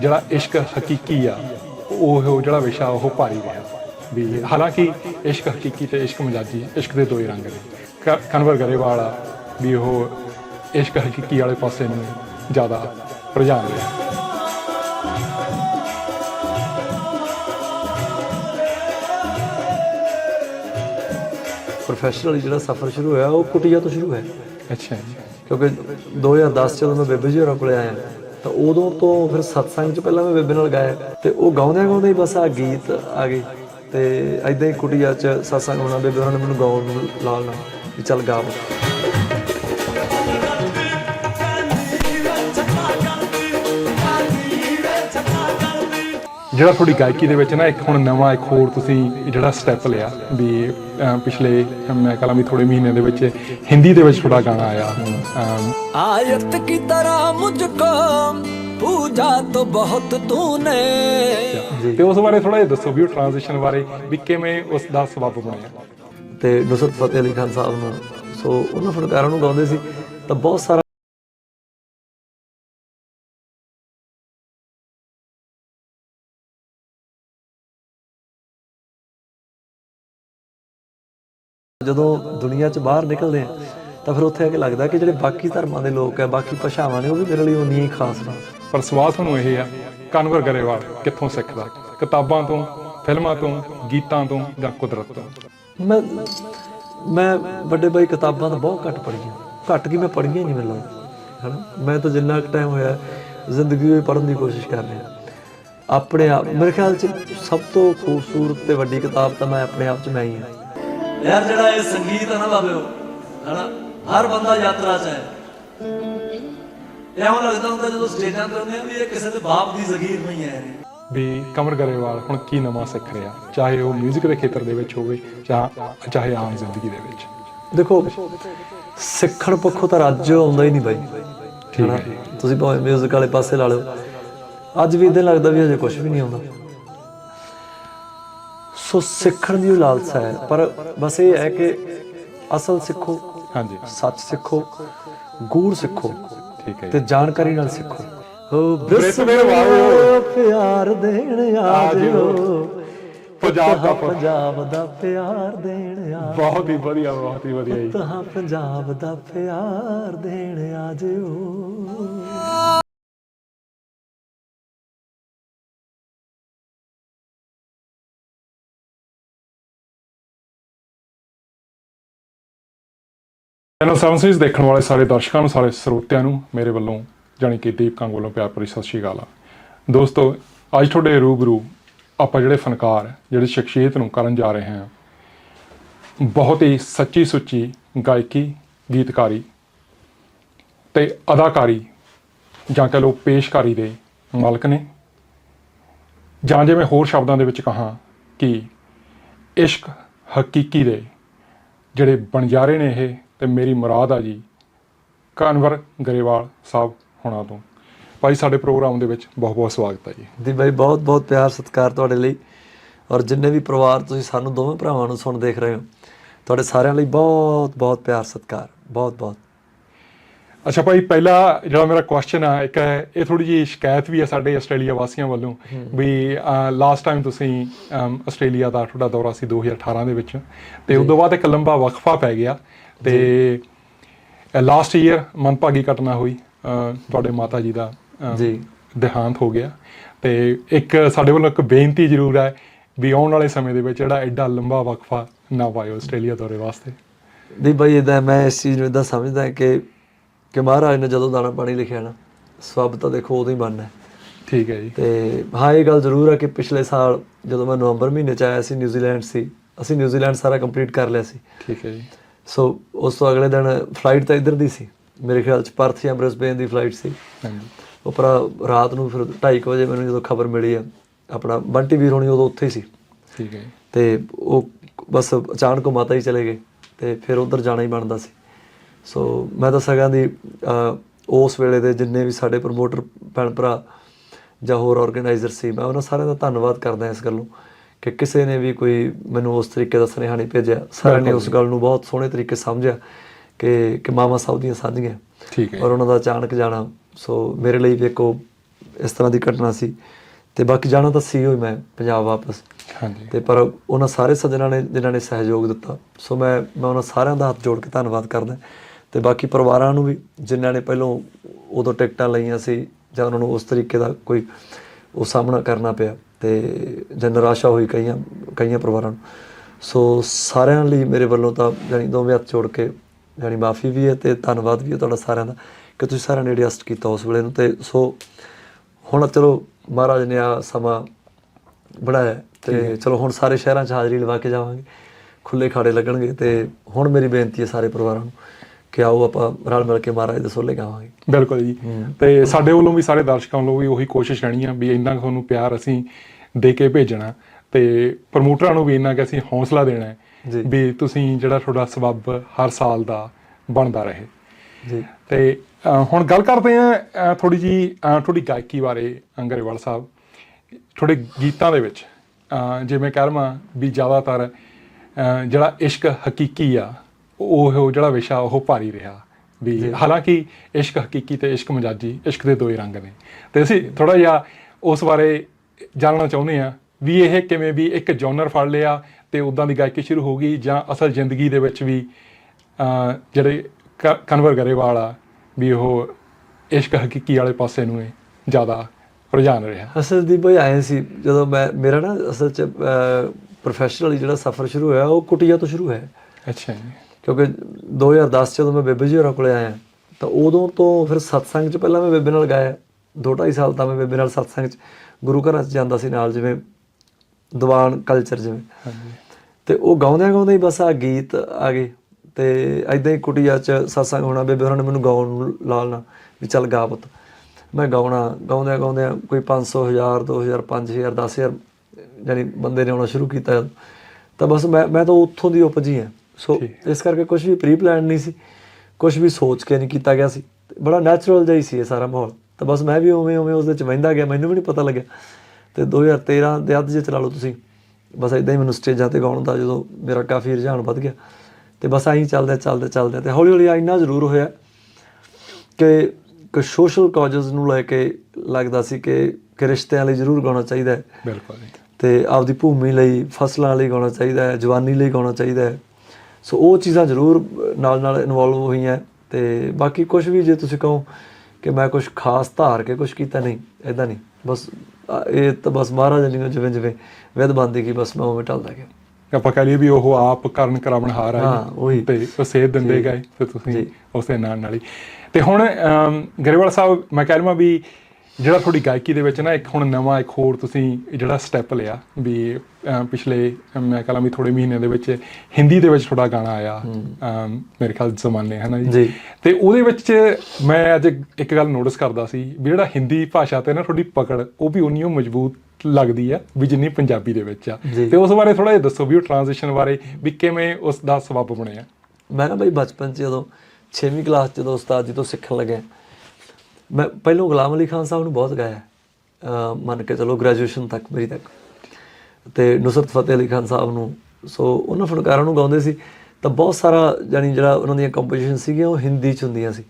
ਜਿਹੜਾ ਇਸ਼ਕ ਹਕੀਕੀ ਆ ਉਹ ਉਹ ਜਿਹੜਾ ਵਿਸ਼ਾ ਉਹ ਭਾਰੀ ਰਿਹਾ। ਵੀ ਹਾਲਾਂਕਿ ਇਸ਼ਕ ਹਕੀਕੀ ਤੇ ਇਸ਼ਕ ਮਜਾਜੀ ਇਸ਼ਕ ਦੇ ਦੋ ਹੀ ਰੰਗ ਨੇ। ਕਨਵਰ ਗਰੇਵਾਲ ਆ ਵੀ ਉਹ ਇਸ਼ਕ ਹਕੀਕੀ ਵਾਲੇ ਪਾਸੇ ਨੂੰ ਜ਼ਿਆਦਾ ਰੁਝਾਨ ਰਿਹਾ। ਪ੍ਰੋਫੈਸ਼ਨਲੀ ਜਿਹੜਾ ਸਫ਼ਰ ਸ਼ੁਰੂ ਹੋਇਆ ਉਹ ਕੁਟੀਆ ਤੋਂ ਸ਼ੁਰੂ ਹੋਇਆ ਅੱਛਾ ਕਿਉਂਕਿ 2010 ਚ ਜਦੋਂ ਮੈਂ ਬੇਬੇ ਜੀ ਹੋਰਾਂ ਕੋਲੇ ਆਇਆ ਤਾਂ ਉਦੋਂ ਤੋਂ ਫਿਰ ਸਤਸੰਗ ਚ ਪਹਿਲਾਂ ਮੈਂ ਬੇਬੇ ਨਾਲ ਗਾਇਆ ਤੇ ਉਹ ਗਾਉਂਦਿਆਂ ਗਾਉਂਦੇ ਹੀ ਬਸ ਆ ਗੀਤ ਆ ਗਏ। ਤੇ ਐਦਾਂ ਹੀ ਕੁਟੀਆ ਚ ਸਤਸੰਗ ਹੋਣਾ, ਬੇਬੇ ਹੋਰਾਂ ਨੇ ਮੈਨੂੰ ਗਾਉਣ ਨੂੰ ਲਾਉਣਾ ਵੀ ਚੱਲ ਗਾ। ਜਿਹੜਾ ਤੁਹਾਡੀ ਗਾਇਕੀ ਦੇ ਵਿੱਚ ਨਾ ਇੱਕ ਹੁਣ ਨਵਾਂ ਇੱਕ ਹੋਰ ਤੁਸੀਂ ਜਿਹੜਾ ਸਟੈਪ ਲਿਆ ਵੀ ਪਿਛਲੇ ਮੈਂ ਕਹਾਂ ਵੀ ਥੋੜੇ ਮਹੀਨੇ ਦੇ ਵਿੱਚ ਹਿੰਦੀ ਦੇ ਵਿੱਚ ਤੁਹਾਡਾ ਗਾਣਾ ਆਇਆ ਆਇਤ ਕੀ ਤਰ੍ਹਾਂ ਮੁਝ ਕੋ ਪੂਜਾ ਤੋ ਬਹੁਤ ਤੂਨੇ। ਤੇ ਉਸ ਬਾਰੇ ਥੋੜਾ ਜਿਹਾ ਦੱਸੋ ਵੀ ਉਹ ਟ੍ਰਾਂਜੀਸ਼ਨ ਬਾਰੇ ਵੀ ਕਿਵੇਂ ਉਸ ਦਾ ਸਬਬ ਬਣਿਆ। ਤੇ ਨਸਰਤ ਫਤਿਹ ਅਲੀ ਖਾਨ ਸਾਹਿਬ ਨੂੰ ਸੋ ਉਹਨਾਂ ਫਨਕਾਰਾਂ ਨੂੰ ਗਾਉਂਦੇ ਸੀ ਤਾਂ ਬਹੁਤ ਸਾਰਾ ਜਦੋਂ ਦੁਨੀਆ 'ਚ ਬਾਹਰ ਨਿਕਲਦੇ ਆ ਤਾਂ ਫਿਰ ਉੱਥੇ ਆ ਕੇ ਲੱਗਦਾ ਕਿ ਜਿਹੜੇ ਬਾਕੀ ਧਰਮਾਂ ਦੇ ਲੋਕ ਆ ਬਾਕੀ ਭਾਸ਼ਾਵਾਂ ਨੇ ਉਹ ਵੀ ਮੇਰੇ ਲਈ ਉਨੀਆਂ ਹੀ ਖਾਸ ਨੇ। ਪਰ ਸਵਾਲ ਤੁਹਾਨੂੰ ਇਹ ਆ ਕਨਵਰ ਗਰੇਵਾਲ ਕਿੱਥੋਂ ਸਿੱਖਦਾ? ਕਿਤਾਬਾਂ ਤੋਂ ਫਿਲਮਾਂ ਤੋਂ ਗੀਤਾਂ ਤੋਂ ਜਾਂ ਕੁਦਰਤ ਤੋਂ? ਮੈਂ ਮੈਂ ਵੱਡੇ ਬਾਈ ਕਿਤਾਬਾਂ ਤਾਂ ਬਹੁਤ ਘੱਟ ਪੜ੍ਹੀਆਂ। ਘੱਟ ਕੀ ਮੈਂ ਪੜ੍ਹੀਆਂ ਹੀ ਨਹੀਂ ਮੈਨੂੰ ਹਨਾ? ਮੈਂ ਤਾਂ ਜਿੰਨਾ ਕੁ ਟਾਈਮ ਹੋਇਆ ਜ਼ਿੰਦਗੀ ਵਿੱਚ ਪੜ੍ਹਨ ਦੀ ਕੋਸ਼ਿਸ਼ ਕਰ ਰਿਹਾ। ਆਪਣੇ ਆਪ ਮੇਰੇ ਖਿਆਲ 'ਚ ਸਭ ਤੋਂ ਖੂਬਸੂਰਤ ਤੇ ਵੱਡੀ ਕਿਤਾਬ ਤਾਂ ਮੈਂ ਆਪਣੇ ਆਪ 'ਚ ਮੈਂ ਹੀ ਹਾਂ। ਯਾਰ ਜਿਹੜਾ ਇਹ ਸੰਗੀਤ ਹੈ ਨਾ ਬਾਬਿਓ ਹਨਾ ਹਰ ਬੰਦਾ ਯਾਤਰਾ 'ਚ ਹੈ ਐਵੇਂ ਲੱਗਦਾ ਹੁੰਦਾ ਜਦੋਂ ਸਟੇਜਾਂ ਤੇ ਹੁੰਦੇ ਆ ਵੀ ਇਹ ਕਿਸੇ ਦੇ ਬਾਪ ਦੀ ਜ਼ਗੀਰ ਨਹੀਂ ਹੈ ਇਹ ਵੀ ਕਮਰ ਗਰੇਵਾਲ ਹੁਣ ਕੀ ਨਵਾਂ ਸਿੱਖ ਰਿਹਾ ਚਾਹੇ ਉਹ 뮤직 ਦੇ ਖੇਤਰ ਦੇ ਵਿੱਚ ਹੋਵੇ ਜਾਂ ਚਾਹੇ ਆਮ ਜ਼ਿੰਦਗੀ ਦੇ ਵਿੱਚ ਦੇਖੋ ਸਿੱਖਣ ਪੱਖੋਂ ਤਾਂ ਰੱਜ ਆਉਂਦਾ ਹੀ ਨਹੀਂ ਬਾਈ ਠੀਕ ਹਨਾ? ਹੈ ਤੁਸੀਂ ਭਾਵੇਂ 뮤직 ਵਾਲੇ ਪਾਸੇ ਲਾ ਲਓ ਅੱਜ ਵੀ ਇਦਾਂ ਲੱਗਦਾ ਵੀ ਹਜੇ ਕੁਝ ਵੀ ਨਹੀਂ ਆਉਂਦਾ ਸੋ ਸਿੱਖਣ ਦੀ ਲਾਲਸਾ ਹੈ। ਪਰ ਬਸ ਇਹ ਹੈ ਕਿ ਅਸਲ ਸਿੱਖੋ ਹਾਂਜੀ। ਸੱਚ ਸਿੱਖੋ ਗੂੜ ਸਿੱਖੋ ਠੀਕ ਹੈ ਤੇ ਜਾਣਕਾਰੀ ਨਾਲ ਸਿੱਖੋ। ਹੋ ਬਿਸਮੇ ਵਾਓ। ਪਿਆਰ ਦੇਣ ਆ ਜਿਓ। ਪੰਜਾਬ ਦਾ ਪੰਜਾਬ ਦਾ ਪਿਆਰ ਦੇਣ ਆ ਬਹੁਤ ਹੀ ਵਧੀਆ ਬਹੁਤ ਹੀ ਵਧੀਆ ਜੀ। ਤਹਾਂ ਪੰਜਾਬ ਦਾ ਪਿਆਰ ਦੇਣ ਆ ਜਿਓ। ਚੈਨਲ 7 ਦੇਖਣ ਵਾਲੇ ਸਾਰੇ ਦਰਸ਼ਕਾਂ ਨੂੰ, ਸਾਰੇ ਸਰੋਤਿਆਂ ਨੂੰ, ਮੇਰੇ ਵੱਲੋਂ ਜਾਣੀ ਕਿ ਦੀਪ ਕੰਗ ਵੱਲੋਂ ਪਿਆਰ ਭਰੀ ਸਤਿ ਸ਼੍ਰੀ ਅਕਾਲ ਆ। ਦੋਸਤੋ, ਅੱਜ ਤੁਹਾਡੇ ਰੂਬਰੂ ਆਪਾਂ ਜਿਹੜੇ ਫਨਕਾਰ, ਜਿਹੜੀ ਸ਼ਖਸੀਅਤ ਨੂੰ ਕਰਨ ਜਾ ਰਹੇ ਹਾਂ, ਬਹੁਤ ਹੀ ਸੱਚੀ ਸੁੱਚੀ ਗਾਇਕੀ, ਗੀਤਕਾਰੀ ਤੇ ਅਦਾਕਾਰੀ ਜਾਂ ਕਹ ਲਓ ਪੇਸ਼ਕਾਰੀ ਦੇ ਮਾਲਕ ਨੇ। ਜਾਂ ਜੇ ਮੈਂ ਹੋਰ ਸ਼ਬਦਾਂ ਦੇ ਵਿੱਚ ਕਹਾਂ ਕਿ ਇਸ਼ਕ ਹਕੀਕੀ ਦੇ ਜਿਹੜੇ ਬਣਜਾਰੇ ਨੇ ਇਹ ਤੇ ਮੇਰੀ ਮੁਰਾਦ ਆ ਜੀ ਕਨਵਰ ਗਰੇਵਾਲ ਸਾਹਿਬ ਹੋਣਾ ਤੋਂ। ਭਾਈ ਸਾਡੇ ਪ੍ਰੋਗਰਾਮ ਦੇ ਵਿੱਚ ਬਹੁਤ ਬਹੁਤ ਸਵਾਗਤ ਹੈ ਜੀ। ਦੀ ਬਾਈ ਬਹੁਤ ਬਹੁਤ ਪਿਆਰ ਸਤਿਕਾਰ ਤੁਹਾਡੇ ਲਈ। ਔਰ ਜਿੰਨੇ ਵੀ ਪਰਿਵਾਰ ਤੁਸੀਂ ਸਾਨੂੰ ਦੋਵੇਂ ਭਰਾਵਾਂ ਨੂੰ ਸੁਣ ਦੇਖ ਰਹੇ ਹੋ ਤੁਹਾਡੇ ਸਾਰਿਆਂ ਲਈ ਬਹੁਤ ਬਹੁਤ ਪਿਆਰ ਸਤਿਕਾਰ। ਬਹੁਤ ਬਹੁਤ। ਅੱਛਾ ਭਾਈ ਪਹਿਲਾ ਜਿਹੜਾ ਮੇਰਾ ਕੁਐਸਚਨ ਆ ਇੱਕ ਹੈ ਇਹ ਥੋੜੀ ਜਿਹੀ ਸ਼ਿਕਾਇਤ ਵੀ ਹੈ ਸਾਡੇ ਆਸਟ੍ਰੇਲੀਆ ਵਾਸੀਆਂ ਵੱਲੋਂ ਵੀ ਲਾਸਟ ਟਾਈਮ ਤੁਸੀਂ ਆਸਟ੍ਰੇਲੀਆ ਦਾ ਤੁਹਾਡਾ ਦੌਰਾ ਸੀ 2018 ਦੇ ਵਿੱਚ ਤੇ ਉਸ ਤੋਂ ਬਾਅਦ ਇੱਕ ਲੰਬਾ ਵਕਫਾ ਪੈ ਗਿਆ। ਤੇ ਲਾਸਟ ਈਅਰ ਮਨਭਾਗੀ ਘਟਨਾ ਹੋਈ ਤੁਹਾਡੇ ਮਾਤਾ ਜੀ ਦਾ ਜੀ। ਦੇਹਾਂਤ ਹੋ ਗਿਆ। ਤੇ ਇੱਕ ਸਾਡੇ ਵੱਲੋਂ ਇੱਕ ਬੇਨਤੀ ਜ਼ਰੂਰ ਹੈ ਵੀ ਆਉਣ ਵਾਲੇ ਸਮੇਂ ਦੇ ਵਿੱਚ ਜਿਹੜਾ ਐਡਾ ਲੰਬਾ ਵਕਫਾ ਨਾ ਪਾਇਓ ਆਸਟ੍ਰੇਲੀਆ ਦੌਰੇ ਵਾਸਤੇ। ਦੀ ਬਾਈ ਇਦਾਂ ਮੈਂ ਇਸ ਚੀਜ਼ ਨੂੰ ਇਦਾਂ ਸਮਝਦਾ ਕਿ ਕਿ ਮਹਾਰਾਜ ਨੇ ਜਦੋਂ ਦਾਣਾ ਪਾਣੀ ਲਿਖਿਆ ਨਾ ਸਵੱਬ ਤਾਂ ਦੇਖੋ ਉਦੋਂ ਹੀ ਬਣਨਾ ਠੀਕ ਹੈ ਜੀ। ਤੇ ਹਾਂ ਇਹ ਗੱਲ ਜ਼ਰੂਰ ਹੈ ਕਿ ਪਿਛਲੇ ਸਾਲ ਜਦੋਂ ਮੈਂ ਨਵੰਬਰ ਮਹੀਨੇ ਚ ਆਇਆ ਸੀ ਨਿਊਜ਼ੀਲੈਂਡ ਸੀ ਅਸੀਂ ਨਿਊਜ਼ੀਲੈਂਡ ਸਾਰਾ ਕੰਪਲੀਟ ਕਰ ਲਿਆ ਸੀ। ਠੀਕ ਹੈ ਜੀ। ਸੋ ਉਸ ਤੋਂ ਅਗਲੇ ਦਿਨ ਫਲਾਈਟ ਤਾਂ ਇੱਧਰ ਦੀ ਸੀ। ਮੇਰੇ ਖਿਆਲ ਚ ਪਰਥ ਜਾਂ ਬ੍ਰਿਸਬੇਨ ਦੀ ਫਲਾਈਟ ਸੀ। ਹਾਂਜੀ। ਉਹ ਪਰ ਰਾਤ ਨੂੰ ਫਿਰ 2:30 ਵਜੇ ਮੈਨੂੰ ਜਦੋਂ ਖਬਰ ਮਿਲੀ ਆ ਆਪਣਾ ਬੰਟੀ ਵੀਰ ਹੋਣੀ ਉਦੋਂ ਉੱਥੇ ਹੀ ਸੀ। ਠੀਕ ਹੈ। ਤੇ ਉਹ ਬਸ ਅਚਾਨਕ ਉਹ ਮਾਤਾ ਹੀ ਚਲੇ ਗਏ ਤੇ ਫਿਰ ਉਧਰ ਜਾਣਾ ਹੀ ਬਣਦਾ ਸੀ। ਸੋ ਮੈਂ ਤਾਂ ਸਗਾਂ ਦੀ ਉਸ ਵੇਲੇ ਦੇ ਜਿੰਨੇ ਵੀ ਸਾਡੇ ਪ੍ਰਮੋਟਰ ਭੈਣ ਭਰਾ ਜਾਂ ਹੋਰ ਆਰਗੇਨਾਈਜ਼ਰ ਸੀ ਮੈਂ ਉਹਨਾਂ ਸਾਰਿਆਂ ਦਾ ਧੰਨਵਾਦ ਕਰਦਾ ਇਸ ਗੱਲੋਂ। ਕਿ ਕਿਸੇ ਨੇ ਵੀ ਕੋਈ ਮੈਨੂੰ ਉਸ ਤਰੀਕੇ ਦਾ ਸੁਨੇਹਾ ਨਹੀਂ ਭੇਜਿਆ। ਸਾਰਿਆਂ ਨੇ ਉਸ ਗੱਲ ਨੂੰ ਬਹੁਤ ਸੋਹਣੇ ਤਰੀਕੇ ਸਮਝਿਆ ਕਿ ਕਿ ਮਾਮਾ ਸਾਹਿਬ ਦੀਆਂ ਸਾਂਝੀਆਂ। ਠੀਕ ਹੈ ਔਰ ਉਹਨਾਂ ਦਾ ਅਚਾਨਕ ਜਾਣਾ ਸੋ ਮੇਰੇ ਲਈ ਵੀ ਇੱਕ ਉਹ ਇਸ ਤਰ੍ਹਾਂ ਦੀ ਘਟਨਾ ਸੀ। ਤੇ ਬਾਕੀ ਜਾਣਾ ਤਾਂ ਸੀ ਹੋਈ ਮੈਂ ਪੰਜਾਬ ਵਾਪਸ। ਹਾਂਜੀ। ਤੇ ਪਰ ਉਹਨਾਂ ਸਾਰੇ ਸੱਜਣਾਂ ਨੇ ਜਿਨ੍ਹਾਂ ਨੇ ਸਹਿਯੋਗ ਦਿੱਤਾ ਸੋ ਮੈਂ ਮੈਂ ਉਹਨਾਂ ਸਾਰਿਆਂ ਦਾ ਹੱਥ ਜੋੜ ਕੇ ਧੰਨਵਾਦ ਕਰਦਾ। ਤੇ ਬਾਕੀ ਪਰਿਵਾਰਾਂ ਨੂੰ ਵੀ ਜਿਨ੍ਹਾਂ ਨੇ ਪਹਿਲੋਂ ਉਦੋਂ ਟਿਕਟਾਂ ਲਈਆਂ ਸੀ ਜਾਂ ਉਹਨਾਂ ਨੂੰ ਉਸ ਤਰੀਕੇ ਦਾ ਕੋਈ ਉਹ ਸਾਹਮਣਾ ਕਰਨਾ ਪਿਆ। ਤੇ ਜਾਂ ਨਿਰਾਸ਼ਾ ਹੋਈ ਕਈਆਂ ਕਈਆਂ ਪਰਿਵਾਰਾਂ ਨੂੰ। ਸੋ ਸਾਰਿਆਂ ਲਈ ਮੇਰੇ ਵੱਲੋਂ ਤਾਂ ਜਾਨੀ ਦੋਵੇਂ ਹੱਥ ਜੋੜ ਕੇ ਜਾਨੀ ਮਾਫੀ ਵੀ ਹੈ ਤੇ ਧੰਨਵਾਦ ਵੀ ਹੈ ਤੁਹਾਡਾ ਸਾਰਿਆਂ ਦਾ ਕਿ ਤੁਸੀਂ ਸਾਰਿਆਂ ਨੇ ਐਡਜਸਟ ਕੀਤਾ ਉਸ ਵੇਲੇ ਨੂੰ ਤੇ ਸੋ ਹੁਣ ਚਲੋ ਮਹਾਰਾਜ ਨੇ ਆ ਸਮਾਂ ਬਣਾਇਆ ਤੇ ਚਲੋ ਹੁਣ ਸਾਰੇ ਸ਼ਹਿਰਾਂ 'ਚ ਹਾਜ਼ਰੀ ਲਵਾ ਕੇ ਜਾਵਾਂਗੇ। ਖੁੱਲੇ ਖਾੜੇ ਲੱਗਣਗੇ ਤੇ ਹੁਣ ਮੇਰੀ ਬੇਨਤੀ ਹੈ ਸਾਰੇ ਪਰਿਵਾਰਾਂ ਨੂੰ ਕਿ ਆਓ ਆਪਾਂ ਰਲ ਮਿਲ ਕੇ ਮਹਾਰਾਜ ਦੇ ਸੋਲੇ ਗਾਵਾਂਗੇ। ਬਿਲਕੁਲ ਜੀ। ਤੇ ਸਾਡੇ ਵੱਲੋਂ ਵੀ ਸਾਰੇ ਦਰਸ਼ਕਾਂ ਵੱਲੋਂ ਵੀ ਉਹੀ ਕੋਸ਼ਿਸ਼ ਰਹਿਣੀ ਆ ਵੀ ਇੰਨਾ ਤੁਹਾਨੂੰ ਪਿਆਰ ਅਸੀਂ ਦੇ ਕੇ ਭੇਜਣਾ। ਤੇ ਪ੍ਰਮੋਟਰਾਂ ਨੂੰ ਵੀ ਇੰਨਾ ਕਿ ਅਸੀਂ ਹੌਸਲਾ ਦੇਣਾ ਹੈ। ਵੀ ਤੁਸੀਂ ਜਿਹੜਾ ਤੁਹਾਡਾ ਸਬੱਬ ਹਰ ਸਾਲ ਦਾ ਬਣਦਾ ਰਹੇ। ਜੀ। ਤੇ ਹੁਣ ਗੱਲ ਕਰਦੇ ਆ ਥੋੜੀ ਜੀ ਤੁਹਾਡੀ ਗਾਇਕੀ ਬਾਰੇ ਅ, ਗਰੇਵਾਲ ਸਾਹਿਬ। ਤੁਹਾਡੇ ਗੀਤਾਂ ਦੇ ਵਿੱਚ ਜਿਵੇਂ ਕਹਿ ਲਵਾਂ ਵੀ ਜ਼ਿਆਦਾਤਰ ਜਿਹੜਾ ਇਸ਼ਕ ਹਕੀਕੀ ਆ ਉਹ ਜਿਹੜਾ ਵਿਸ਼ਾ ਉਹ ਭਾਰੀ ਰਿਹਾ ਵੀ ਹਾਲਾਂਕਿ ਇਸ਼ਕ ਹਕੀਕੀ ਤੇ ਇਸ਼ਕ ਮਜਾਜੀ ਇਸ਼ਕ ਦੇ ਦੋ ਹੀ ਰੰਗ ਨੇ। ਤੇ ਅਸੀਂ ਥੋੜਾ ਜਿਹਾ ਉਸ ਬਾਰੇ ਜਾਣਨਾ ਚਾਹੁੰਦੇ ਆ ਵੀ ਇਹ ਕਿਵੇਂ ਵੀ ਇੱਕ ਜਨਰ ਫੜ ਲਿਆ ਤੇ ਉਦਾਂ ਦੀ ਗਾਇਕੀ ਸ਼ੁਰੂ ਹੋ ਗਈ ਜਾਂ ਅਸਲ ਜ਼ਿੰਦਗੀ ਦੇ ਵਿੱਚ ਵੀ ਜਿਹੜੇ ਕਨਵਰ ਗਰੇਵਾਲ ਆ ਵੀ ਉਹ ਇਸ਼ਕ ਹਕੀਕੀ ਵਾਲੇ ਪਾਸੇ ਨੂੰ ਜ਼ਿਆਦਾ ਰੁਝਾਨ ਰਿਹਾ। ਅਸਲ ਦੀ ਬਈ ਆਏ ਸੀ ਜਦੋਂ ਮੈਂ ਮੇਰਾ ਨਾ ਅਸਲ 'ਚ ਪ੍ਰੋਫੈਸ਼ਨਲੀ ਜਿਹੜਾ ਸਫ਼ਰ ਸ਼ੁਰੂ ਹੋਇਆ ਉਹ ਕੁਟੀਆ ਤੋਂ ਸ਼ੁਰੂ ਹੋਇਆ। ਅੱਛਾ ਜੀ। ਕਿਉਂਕਿ 2010 ਚ ਜਦੋਂ ਮੈਂ ਬੇਬੇ ਜੀ ਹੋਰਾਂ ਕੋਲੇ ਆਇਆ ਤਾਂ ਉਦੋਂ ਤੋਂ ਫਿਰ ਸਤਸੰਗ ਚ ਪਹਿਲਾਂ ਮੈਂ ਬੇਬੇ ਨਾਲ ਗਾਇਆ। ਦੋ ਢਾਈ ਸਾਲ ਤਾਂ ਮੈਂ ਬੇਬੇ ਨਾਲ ਸਤਸੰਗ ਚ ਗੁਰੂ ਘਰਾਂ ਚ ਜਾਂਦਾ ਸੀ ਨਾਲ ਜਿਵੇਂ ਦੀਵਾਨ ਕਲਚਰ ਜਿਵੇਂ। ਹਾਂਜੀ। ਤੇ ਉਹ ਗਾਉਂਦਿਆਂ ਗਾਉਂਦੇ ਹੀ ਬਸ ਆ ਗੀਤ ਆ ਗਏ। ਤੇ ਐਦਾਂ ਹੀ ਕੁਟੀਆ ਚ ਸਤਸੰਗ ਹੋਣਾ ਬੇਬੇ ਹੋਰਾਂ ਨੇ ਮੈਨੂੰ ਗਾਉਣ ਨੂੰ ਲਾਲਣਾ ਵੀ ਚੱਲ ਗਾ ਪੁੱਤ। ਮੈਂ ਗਾਉਣਾ ਗਾਉਂਦਿਆਂ ਗਾਉਂਦਿਆਂ ਕੋਈ 500 1000 2000 5000 10000 ਯਾਨੀ ਬੰਦੇ ਨੇ ਆਉਣਾ ਸ਼ੁਰੂ ਕੀਤਾ। ਤਾਂ ਬਸ ਮੈਂ ਮੈਂ ਤਾਂ ਉੱਥੋਂ ਦੀ ਉਪਜੀ ਹਾਂ। ਸੋ। ਇਸ ਕਰਕੇ ਕੁਝ ਵੀ ਪ੍ਰੀ ਪਲਾਨ ਨਹੀਂ ਸੀ ਕੁਝ ਵੀ ਸੋਚ ਕੇ ਨਹੀਂ ਕੀਤਾ ਗਿਆ ਸੀ। ਬੜਾ ਨੈਚੁਰਲ ਜਿਹਾ ਹੀ ਸੀ ਇਹ ਸਾਰਾ ਮਾਹੌਲ। ਤਾਂ ਬਸ ਮੈਂ ਵੀ ਉਵੇਂ ਉਵੇਂ ਉਸ ਦੇ ਚ ਵਹਿੰਦਾ ਗਿਆ ਮੈਨੂੰ ਵੀ ਨਹੀਂ ਪਤਾ ਲੱਗਿਆ। ਤੇ 2013 ਦੇ ਅੱਧ ਜੇ ਚਲਾ ਲਓ ਤੁਸੀਂ ਬਸ ਇਦਾਂ ਹੀ ਮੈਨੂੰ ਸਟੇਜਾਂ ਤੇ ਗਾਉਣ ਦਾ ਜਦੋਂ ਮੇਰਾ ਕਾਫੀ ਰੁਝਾਨ ਵੱਧ ਗਿਆ। ਤੇ ਬਸ ਐਂ ਚੱਲਦੇ ਚੱਲਦੇ ਚੱਲਦੇ ਤੇ ਹੌਲੀ ਹੌਲੀ ਇੰਨਾ ਜ਼ਰੂਰ ਹੋਇਆ ਕਿ ਕਿ ਸੋਸ਼ਲ ਕਾਜ਼ਸ ਨੂੰ ਲੈ ਕੇ ਲੱਗਦਾ ਸੀ ਕਿ ਕਿ ਰਿਸ਼ਤਿਆਂ ਲਈ ਜ਼ਰੂਰ ਗਾਉਣਾ ਚਾਹੀਦਾ ਹੈ। ਬਿਲਕੁਲ ਤੇ ਆਪਦੀ ਭੂਮੀ ਲਈ ਫਸਲਾਂ ਲਈ ਗਾਉਣਾ ਚਾਹੀਦਾ ਹੈ ਜਵਾਨੀ ਲਈ ਗਾਉਣਾ ਚਾਹੀਦਾ ਹੈ। ਸੋ ਉਹ ਚੀਜ਼ਾਂ ਜ਼ਰੂਰ ਨਾਲ ਨਾਲ ਇਨਵੋਲਵ ਹੋਈਆਂ ਤੇ ਬਾਕੀ ਕੁਝ ਵੀ ਜੇ ਤੁਸੀਂ ਕਹੋ ਕਿ ਮੈਂ ਕੁਝ ਖਾਸ ਧਾਰ ਕੇ ਕੁਝ ਕੀਤਾ ਨਹੀਂ ਐਦਾਂ ਨਹੀਂ ਬਸ ਇਹ ਤਾਂ ਬਸ ਮਹਾਰਾਜ ਨੇ ਜਿਵੇਂ ਜਿਵੇਂ ਵਿਧ ਬੰਦੀ ਕੀ ਬਸ ਮੈਂ ਉਵੇਂ ਢਲਦਾ ਗਿਆ ਆਪਾਂ ਕਹ ਲਈਏ ਵੀ ਉਹ ਆਪ ਕਰਨ ਕਰਾਵਣ ਹਾਰ ਆ ਹਾਂ, ਜੀ ਉਹੀ। ਤੇ ਉਹ ਸੇਧ ਦਿੰਦੇ ਜੀ। ਗਏ ਤੇ ਤੁਸੀਂ ਜੀ। ਉਸੇ ਨਾਲ ਨਾਲ ਹੀ ਤੇ ਹੁਣ ਗਰੇਵਾਲ ਸਾਹਿਬ ਮੈਂ ਕਹਿ ਲਵਾਂ ਵੀ ਜਿਹੜਾ ਤੁਹਾਡੀ ਗਾਇਕੀ ਦੇ ਵਿੱਚ ਨਾ ਇੱਕ ਹੁਣ ਨਵਾਂ ਇੱਕ ਹੋਰ ਤੁਸੀਂ ਜਿਹੜਾ ਸਟੈਪ ਲਿਆ ਵੀ ਪਿਛਲੇ ਮੈਂ ਕਹਾਂ ਵੀ ਥੋੜੇ ਮਹੀਨੇ ਦੇ ਵਿੱਚ ਹਿੰਦੀ ਦੇ ਵਿੱਚ ਤੁਹਾਡਾ ਗਾਣਾ ਆਇਆ ਮੇਰੇ ਖਿਆਲ ਜ਼ਮਾਨੇ ਹੈ ਨਾ ਜੀ। ਤੇ ਉਹਦੇ ਵਿੱਚ ਮੈਂ ਅੱਜ ਇੱਕ ਗੱਲ ਨੋਟਿਸ ਕਰਦਾ ਸੀ ਵੀ ਜਿਹੜਾ ਹਿੰਦੀ ਭਾਸ਼ਾ ਤੇ ਨਾ ਤੁਹਾਡੀ ਪਕੜ ਉਹ ਵੀ ਉਨੀ ਓ ਮਜ਼ਬੂਤ ਲੱਗਦੀ ਆ ਵੀ ਜਿੰਨੀ ਪੰਜਾਬੀ ਦੇ ਵਿੱਚ ਆ। ਤੇ ਉਸ ਬਾਰੇ ਥੋੜਾ ਜਿਹਾ ਦੱਸੋ ਵੀ ਉਹ ਟ੍ਰਾਂਜੀਸ਼ਨ ਬਾਰੇ ਵੀ ਕਿਵੇਂ ਉਸ ਦਾ ਸਬੱਬ ਬਣਿਆ ਮੈਂ ਨਾ ਬਈ ਬਚਪਨ 'ਚ ਜਦੋਂ 6ਵੀਂ ਕਲਾਸ 'ਚ ਜਦੋਂ ਉਸਤਾਦ ਜੀ ਤੋਂ ਸਿੱਖਣ ਲੱਗਿਆ ਮੈਂ ਪਹਿਲੋਂ ਗੁਲਾਮ ਅਲੀ ਖਾਨ ਸਾਹਿਬ ਨੂੰ ਬਹੁਤ ਗਾਇਆ ਮੰਨ ਕੇ ਚਲੋ ਗ੍ਰੈਜੂਏਸ਼ਨ ਤੱਕ ਮੇਰੀ ਤੱਕ। ਤੇ ਨੁਸਰਤ ਫਤਿਹ ਅਲੀ ਖਾਨ ਸਾਹਿਬ ਨੂੰ ਸੋ ਉਹਨਾਂ ਫਨਕਾਰਾਂ ਨੂੰ ਗਾਉਂਦੇ ਸੀ। ਤਾਂ ਬਹੁਤ ਸਾਰਾ ਜਾਨੀ ਜਿਹੜਾ ਉਹਨਾਂ ਦੀਆਂ ਕੰਪੋਜੀਸ਼ਨ ਸੀਗੀਆਂ ਉਹ ਹਿੰਦੀ 'ਚ ਹੁੰਦੀਆਂ ਸੀ।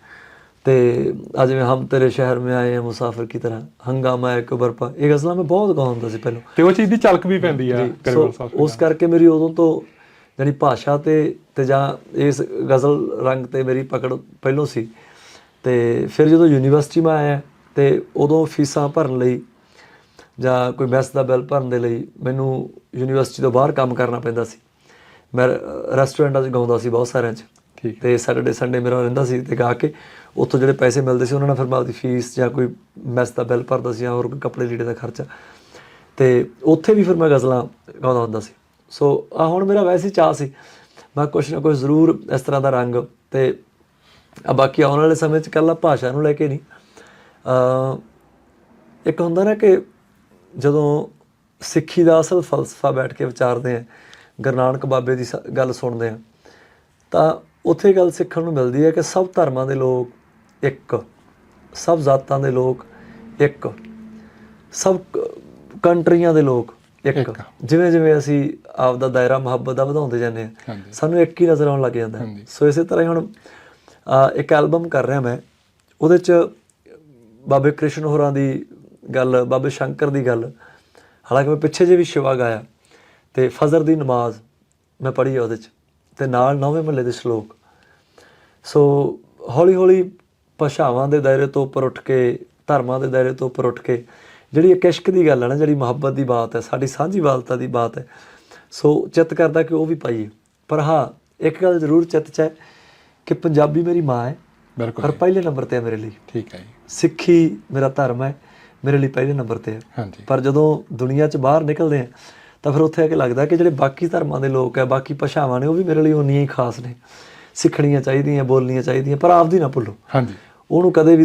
ਤੇ ਅੱਜ ਜਿਵੇਂ ਹਮ ਤੇਰੇ ਸ਼ਹਿਰ ਮੇਂ ਆਏ ਹਾਂ ਮੁਸਾਫਿਰ ਕੀ ਤਰ੍ਹਾਂ ਹੰਗਾਮਾ ਹੈ ਕਬਰ ਪਾ ਇਹ ਗਜ਼ਲਾਂ ਮੈਂ ਬਹੁਤ ਗਾਉਂਦਾ ਸੀ ਪਹਿਲਾਂ। ਤੇ ਉਹ ਚੀਜ਼ ਦੀ ਝਲਕ ਵੀ ਪੈਂਦੀ ਆ ਸੋ ਸਾਹਿਬ ਉਸ ਕਰਕੇ ਮੇਰੀ ਉਦੋਂ ਤੋਂ ਜਾਨੀ ਭਾਸ਼ਾ ਤੇ ਤੇ ਜਾਂ ਇਸ ਗਜ਼ਲ ਰੰਗ ਤੇ ਮੇਰੀ ਪਕੜ ਪਹਿਲੋਂ ਸੀ। ਤੇ ਫਿਰ ਜਦੋਂ ਯੂਨੀਵਰਸਿਟੀ ਮੈਂ ਆਇਆ ਤੇ ਉਦੋਂ ਫੀਸਾਂ ਭਰਨ ਲਈ ਜਾਂ ਕੋਈ ਮੈਸ ਦਾ ਬਿੱਲ ਭਰਨ ਦੇ ਲਈ ਮੈਨੂੰ ਯੂਨੀਵਰਸਿਟੀ ਤੋਂ ਬਾਹਰ ਕੰਮ ਕਰਨਾ ਪੈਂਦਾ ਸੀ। ਮੈਂ ਰੈਸਟੋਰੈਂਟਾਂ 'ਚ ਗਾਉਂਦਾ ਸੀ ਬਹੁਤ ਸਾਰਿਆਂ 'ਚ। ਠੀਕ। ਤੇ ਸੈਟਰਡੇ ਸੰਡੇ ਮੇਰਾ ਰਹਿੰਦਾ ਸੀ ਤੇ ਗਾ ਕੇ ਉੱਥੋਂ ਜਿਹੜੇ ਪੈਸੇ ਮਿਲਦੇ ਸੀ ਉਹਨਾਂ ਨਾਲ ਫਿਰ ਮੈਂ ਆਪਦੀ ਫੀਸ ਜਾਂ ਕੋਈ ਮੈਸ ਦਾ ਬਿੱਲ ਭਰਦਾ ਸੀ ਜਾਂ ਹੋਰ ਕੋਈ ਕੱਪੜੇ ਲੀੜੇ ਦਾ ਖਰਚਾ। ਤੇ ਉੱਥੇ ਵੀ ਫਿਰ ਮੈਂ ਗਜ਼ਲਾਂ ਗਾਉਂਦਾ ਹੁੰਦਾ ਸੀ। ਸੋ ਆ ਹੁਣ ਮੇਰਾ ਵੈਸੇ ਚਾਹ ਸੀ। ਮੈਂ ਕੁਛ ਨਾ ਕੁਛ ਜ਼ਰੂਰ ਇਸ ਤਰ੍ਹਾਂ ਦਾ ਰੰਗ ਤੇ ਆ ਬਾਕੀ ਆਉਣ ਵਾਲੇ ਸਮੇਂ 'ਚ ਕੱਲਾ ਭਾਸ਼ਾ ਨੂੰ ਲੈ ਕੇ ਨਹੀਂ ਅ ਇੱਕ ਹੁੰਦਾ ਨਾ ਕਿ ਜਦੋਂ ਸਿੱਖੀ ਦਾ ਅਸਲ ਫਲਸਫਾ ਬੈਠ ਕੇ ਵਿਚਾਰਦੇ ਆ ਗੁਰੂ ਨਾਨਕ ਬਾਬੇ ਦੀ ਗੱਲ ਸੁਣਦੇ ਆ ਤਾਂ ਉੱਥੇ ਗੱਲ ਸਿੱਖਣ ਨੂੰ ਮਿਲਦੀ ਹੈ ਕਿ ਸਭ ਧਰਮਾਂ ਦੇ ਲੋਕ ਇੱਕ ਸਭ ਜਾਤਾਂ ਦੇ ਲੋਕ ਇੱਕ ਸਭ ਕੰਟਰੀਆਂ ਦੇ ਲੋਕ ਇੱਕ। ਜਿਵੇਂ ਜਿਵੇਂ ਅਸੀਂ ਆਪ ਦਾ ਦਾਇਰਾ ਮੁਹੱਬਤ ਦਾ ਵਧਾਉਂਦੇ ਜਾਂਦੇ ਹਾਂ। ਸਾਨੂੰ ਇੱਕ ਹੀ ਨਜ਼ਰ ਆਉਣ ਲੱਗ ਜਾਂਦਾ। ਸੋ ਇਸੇ ਤਰ੍ਹਾਂ ਹੀ ਹੁਣ ਇੱਕ ਐਲਬਮ ਕਰ ਰਿਹਾ ਮੈਂ। ਉਹਦੇ ਚ ਬਾਬੇ ਕ੍ਰਿਸ਼ਨ ਹੋਰਾਂ ਦੀ ਗੱਲ, ਬਾਬੇ ਸ਼ੰਕਰ ਦੀ ਗੱਲ। ਹਾਲਾਂਕਿ ਮੈਂ ਪਿੱਛੇ ਜੇ ਵੀ ਸ਼ਿਵਾ ਗਾਇਆ। ਤੇ ਫਜ਼ਰ ਦੀ ਨਮਾਜ਼ ਮੈਂ ਪੜ੍ਹੀ ਆ ਉਹਦੇ ਚ। ਤੇ ਨਾਲ ਨੌਵੇਂ ਮਹੱਲੇ ਦੇ ਸ਼ਲੋਕ। ਸੋ ਹੌਲੀ ਹੌਲੀ ਭਾਸ਼ਾਵਾਂ ਦੇ ਦਾਇਰੇ ਤੋਂ ਉੱਪਰ ਉੱਠ ਕੇ, ਧਰਮਾਂ ਦੇ ਦਾਇਰੇ ਤੋਂ ਉੱਪਰ ਉੱਠ ਕੇ, ਜਿਹੜੀ ਇੱਕ ਇਸ਼ਕ ਦੀ ਗੱਲ ਹੈ ਨਾ, ਜਿਹੜੀ ਮੁਹੱਬਤ ਦੀ ਬਾਤ ਹੈ, ਸਾਡੀ ਸਾਂਝੀ ਵਾਲਤਾ ਦੀ ਬਾਤ ਹੈ। ਸੋ ਚਿੱਤ ਕਰਦਾ ਕਿ ਉਹ ਵੀ ਪਾਈਏ। ਪਰ ਹਾਂ, ਇੱਕ ਗੱਲ ਜ਼ਰੂਰ ਚਿੱਤ 'ਚ ਹੈ ਕਿ ਪੰਜਾਬੀ ਮੇਰੀ ਮਾਂ ਹੈ। ਬਿਲਕੁਲ ਪਰ ਪਹਿਲੇ ਨੰਬਰ ਤੇ ਹੈ ਮੇਰੇ ਲਈ। ਠੀਕ ਹੈ ਜੀ। ਸਿੱਖੀ ਮੇਰਾ ਧਰਮ ਹੈ ਮੇਰੇ ਲਈ ਪਹਿਲੇ ਨੰਬਰ ਤੇ ਹੈ। ਹਾਂਜੀ। ਪਰ ਜਦੋਂ ਦੁਨੀਆ 'ਚ ਬਾਹਰ ਨਿਕਲਦੇ ਆ ਤਾਂ ਫਿਰ ਉੱਥੇ ਆ ਕੇ ਲੱਗਦਾ ਕਿ ਜਿਹੜੇ ਬਾਕੀ ਧਰਮਾਂ ਦੇ ਲੋਕ ਹੈ ਬਾਕੀ ਭਾਸ਼ਾਵਾਂ ਨੇ ਉਹ ਵੀ ਮੇਰੇ ਲਈ ਉਨੀਆਂ ਹੀ ਖਾਸ ਨੇ। ਸਿੱਖਣੀਆਂ ਚਾਹੀਦੀਆਂ ਬੋਲਣੀਆਂ ਚਾਹੀਦੀਆਂ ਪਰ ਆਪਦੀ ਨਾ ਭੁੱਲੋ। ਹਾਂਜੀ। ਉਹਨੂੰ ਕਦੇ ਵੀ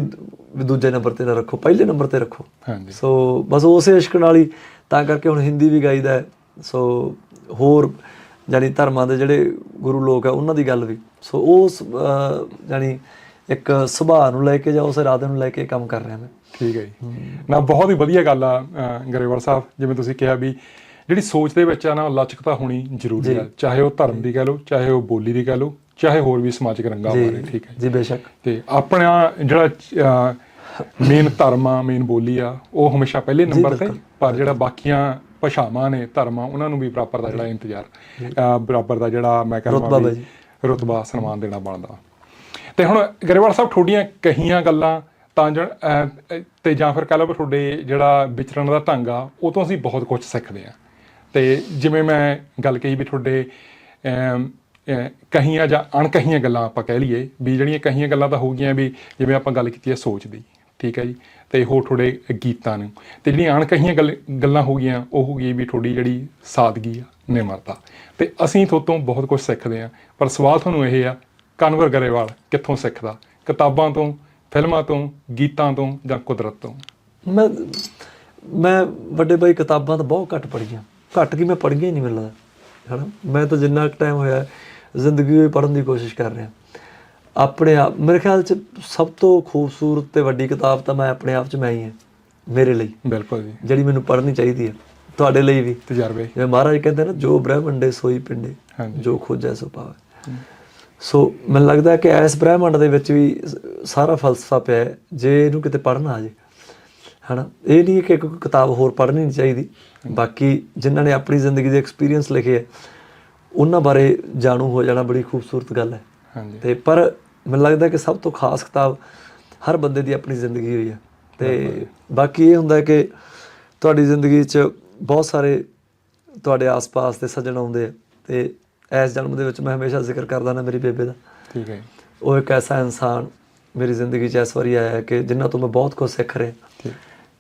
ਦੂਜੇ ਨੰਬਰ ਤੇ ਨਾ ਰੱਖੋ ਪਹਿਲੇ ਨੰਬਰ ਤੇ ਰੱਖੋ। ਹਾਂਜੀ। ਸੋ ਬਸ ਉਸੇ ਇਸ਼ਕ ਨਾਲ ਹੀ ਤਾਂ ਕਰਕੇ ਹੁਣ ਹਿੰਦੀ ਵੀ ਗਾਈਦਾ। ਸੋ ਹੋਰ ਜਾਨੀ ਧਰਮਾਂ ਦੇ ਜਿਹੜੇ ਗੁਰੂ ਲੋਕ ਆ ਉਹਨਾਂ ਦੀ ਗੱਲ ਵੀ। ਸੋ ਉਸ ਅਹ, ਜਾਨੀ ਇੱਕ ਸੁਭਾਅ ਨੂੰ ਲੈ ਕੇ ਜਾਂ ਉਸ ਇਰਾਦੇ ਨੂੰ ਲੈ ਕੇ ਕੰਮ ਕਰ ਰਿਹਾ ਮੈਂ। ਠੀਕ ਹੈ ਜੀ। ਨਾ ਬਹੁਤ ਹੀ ਵਧੀਆ ਗੱਲ ਆ ਗਰੇਵਾਲ ਸਾਹਿਬ ਜਿਵੇਂ ਤੁਸੀਂ ਕਿਹਾ ਵੀ ਜਿਹੜੀ ਸੋਚ ਦੇ ਵਿੱਚ ਆ ਨਾ ਲਚਕਤਾ ਹੋਣੀ ਜ਼ਰੂਰੀ ਆ। ਚਾਹੇ ਉਹ ਧਰਮ ਦੀ ਕਹਿ ਲਓ ਚਾਹੇ ਉਹ ਬੋਲੀ ਦੀ ਕਹਿ ਲਓ ਚਾਹੇ ਹੋਰ ਵੀ ਸਮਾਜਿਕ ਰੰਗਾਂ ਬਾਰੇ ਠੀਕ ਹੈ ਜੀ। ਬੇਸ਼ੱਕ। ਤੇ ਆਪਣਾ ਜਿਹੜਾ ਮੇਨ ਧਰਮ ਆ ਮੇਨ ਬੋਲੀ ਆ ਉਹ ਹਮੇਸ਼ਾ ਪਹਿਲੇ ਨੰਬਰ ਤੇ ਪਰ ਜਿਹੜਾ ਬਾਕੀਆਂ ਭਾਸ਼ਾਵਾਂ ਨੇ ਧਰਮਾਂ ਉਹਨਾਂ ਨੂੰ ਵੀ ਬਰਾਬਰ ਦਾ ਜਿਹੜਾ ਇੰਤਜ਼ਾਰ ਬਰਾਬਰ ਦਾ ਜਿਹੜਾ ਮੈਂ ਰੁਤਬਾ ਕਹਿੰਦਾ। ਰੁਤਬਾ ਸਨਮਾਨ ਦੇਣਾ ਬਣਦਾ। ਤੇ ਹੁਣ ਗਰੇਵਾਲ ਸਾਹਿਬ ਤੁਹਾਡੀਆਂ ਕਹੀਆਂ ਗੱਲਾਂ ਤਾਂ ਤੇ ਜਾਂ ਫਿਰ ਕਹ ਲਓ ਤੁਹਾਡੇ ਜਿਹੜਾ ਵਿਚਰਨ ਦਾ ਢੰਗ ਆ ਉਹ ਤੋਂ ਅਸੀਂ ਬਹੁਤ ਕੁਝ ਸਿੱਖਦੇ ਆ ਤੇ ਜਿਵੇਂ ਮੈਂ ਗੱਲ ਕਹੀ ਵੀ ਤੁਹਾਡੇ ਕਹੀਆਂ ਜਾਂ ਅਣਕਹੀਆਂ ਗੱਲਾਂ ਆਪਾਂ ਕਹਿ ਲਈਏ ਵੀ ਜਿਹੜੀਆਂ ਕਹੀਆਂ ਗੱਲਾਂ ਤਾਂ ਹੋ ਗਈਆਂ ਵੀ ਜਿਵੇਂ ਆਪਾਂ ਗੱਲ ਕੀਤੀ ਹੈ ਸੋਚ ਦੀ। ਠੀਕ ਹੈ ਜੀ, ਤੇ ਹੋਰ ਤੁਹਾਡੇ ਗੀਤਾਂ ਨੂੰ। ਤੇ ਜਿਹੜੀਆਂ ਅਣਕਹੀਆਂ ਗੱਲ- ਗੱਲਾਂ ਹੋ ਗਈਆਂ, ਉਹ ਹੋ ਗਈ ਵੀ ਤੁਹਾਡੀ ਜਿਹੜੀ ਸਾਦਗੀ ਆ, ਨਿਮਰਤਾ। ਤੇ ਅਸੀਂ ਤੁਹਾਡੇ ਤੋਂ ਬਹੁਤ ਕੁਝ ਸਿੱਖਦੇ ਆ ਪਰ ਸਵਾਲ ਤੁਹਾਨੂੰ ਇਹ ਆ, ਕਨਵਰ ਗਰੇਵਾਲ ਕਿੱਥੋਂ ਸਿੱਖਦਾ? ਕਿਤਾਬਾਂ ਤੋਂ, ਫਿਲਮਾਂ ਤੋਂ, ਗੀਤਾਂ ਤੋਂ ਜਾਂ ਕੁਦਰਤ ਤੋਂ? ਮੈਂ ਮੈਂ ਵੱਡੇ ਬਾਈ ਕਿਤਾਬਾਂ ਤਾਂ ਬਹੁਤ ਘੱਟ ਪੜ੍ਹੀਆਂ। ਘੱਟ ਕੀ ਮੈਂ ਪੜ੍ਹੀਆਂ ਹੀ ਨਹੀਂ ਮਿਲਦਾ ਲੱਗਦਾ। ਹਨਾ? ਮੈਂ ਤਾਂ ਜਿੰਨਾ ਟਾਈਮ ਹੋਇਆ, ਜ਼ਿੰਦਗੀ ਵਿੱਚ ਪੜ੍ਹਨ ਦੀ ਕੋਸ਼ਿਸ਼ ਕਰ ਰਿਹਾ। ਆਪਣੇ ਆਪ ਮੇਰੇ ਖਿਆਲ 'ਚ ਸਭ ਤੋਂ ਖੂਬਸੂਰਤ ਤੇ ਵੱਡੀ ਕਿਤਾਬ ਤਾਂ ਮੈਂ ਆਪਣੇ ਆਪ 'ਚ ਮੈਂ ਹੀ ਹਾਂ ਮੇਰੇ ਲਈ। ਬਿਲਕੁਲ ਜੀ। ਜਿਹੜੀ ਮੈਨੂੰ ਪੜ੍ਹਨੀ ਚਾਹੀਦੀ ਹੈ ਤੁਹਾਡੇ ਲਈ ਵੀ। ਤਜਰਬੇ। ਜਿਵੇਂ ਮਹਾਰਾਜ ਕਹਿੰਦੇ ਨਾ ਜੋ ਬ੍ਰਹਮੰਡੇ ਸੋਈ ਪਿੰਡੇ। ਜੋ ਖੋਜੈ ਸੋ ਪਾਵੇ ਸੋ ਮੈਨੂੰ ਲੱਗਦਾ ਕਿ ਇਸ ਬ੍ਰਹਮੰਡ ਦੇ ਵਿੱਚ ਵੀ ਸਾਰਾ ਫਲਸਫਾ ਪਿਆ ਹੈ ਜੇ ਇਹਨੂੰ ਕਿਤੇ ਪੜ੍ਹਨਾ ਆ ਜੇ। ਹਨਾ ਇਹ ਨਹੀਂ ਕਿ ਇੱਕ ਕਿਤਾਬ ਹੋਰ ਪੜ੍ਹਨੀ ਨਹੀਂ ਚਾਹੀਦੀ। ਬਾਕੀ ਜਿਨ੍ਹਾਂ ਨੇ ਆਪਣੀ ਜ਼ਿੰਦਗੀ ਦੇ ਐਕਸਪੀਰੀਅੰਸ ਲਿਖੇ ਹੈ ਉਹਨਾਂ ਬਾਰੇ ਜਾਣੂ ਹੋ ਜਾਣਾ ਬੜੀ ਖੂਬਸੂਰਤ ਗੱਲ ਹੈ। ਹਾਂਜੀ। ਤੇ ਪਰ ਮੈਨੂੰ ਲੱਗਦਾ ਕਿ ਸਭ ਤੋਂ ਖਾਸ ਕਿਤਾਬ ਹਰ ਬੰਦੇ ਦੀ ਆਪਣੀ ਜ਼ਿੰਦਗੀ ਹੋਈ ਹੈ। ਤੇ ਬਾਕੀ ਇਹ ਹੁੰਦਾ ਕਿ ਤੁਹਾਡੀ ਜ਼ਿੰਦਗੀ 'ਚ ਬਹੁਤ ਸਾਰੇ ਤੁਹਾਡੇ ਆਸ-ਪਾਸ ਦੇ ਸੱਜਣ ਆਉਂਦੇ ਤੇ ਇਸ ਜਨਮ ਦੇ ਵਿੱਚ ਮੈਂ ਹਮੇਸ਼ਾ ਜ਼ਿਕਰ ਕਰਦਾ ਨਾ ਮੇਰੀ ਬੇਬੇ ਦਾ। ਠੀਕ ਹੈ। ਉਹ ਇੱਕ ਐਸਾ ਇਨਸਾਨ ਮੇਰੀ ਜ਼ਿੰਦਗੀ 'ਚ ਇਸ ਵਾਰੀ ਆਇਆ ਹੈ ਕਿ ਜਿੰਨਾ ਤੋਂ ਮੈਂ ਬਹੁਤ ਕੁਝ ਸਿੱਖ ਰਿਹਾ।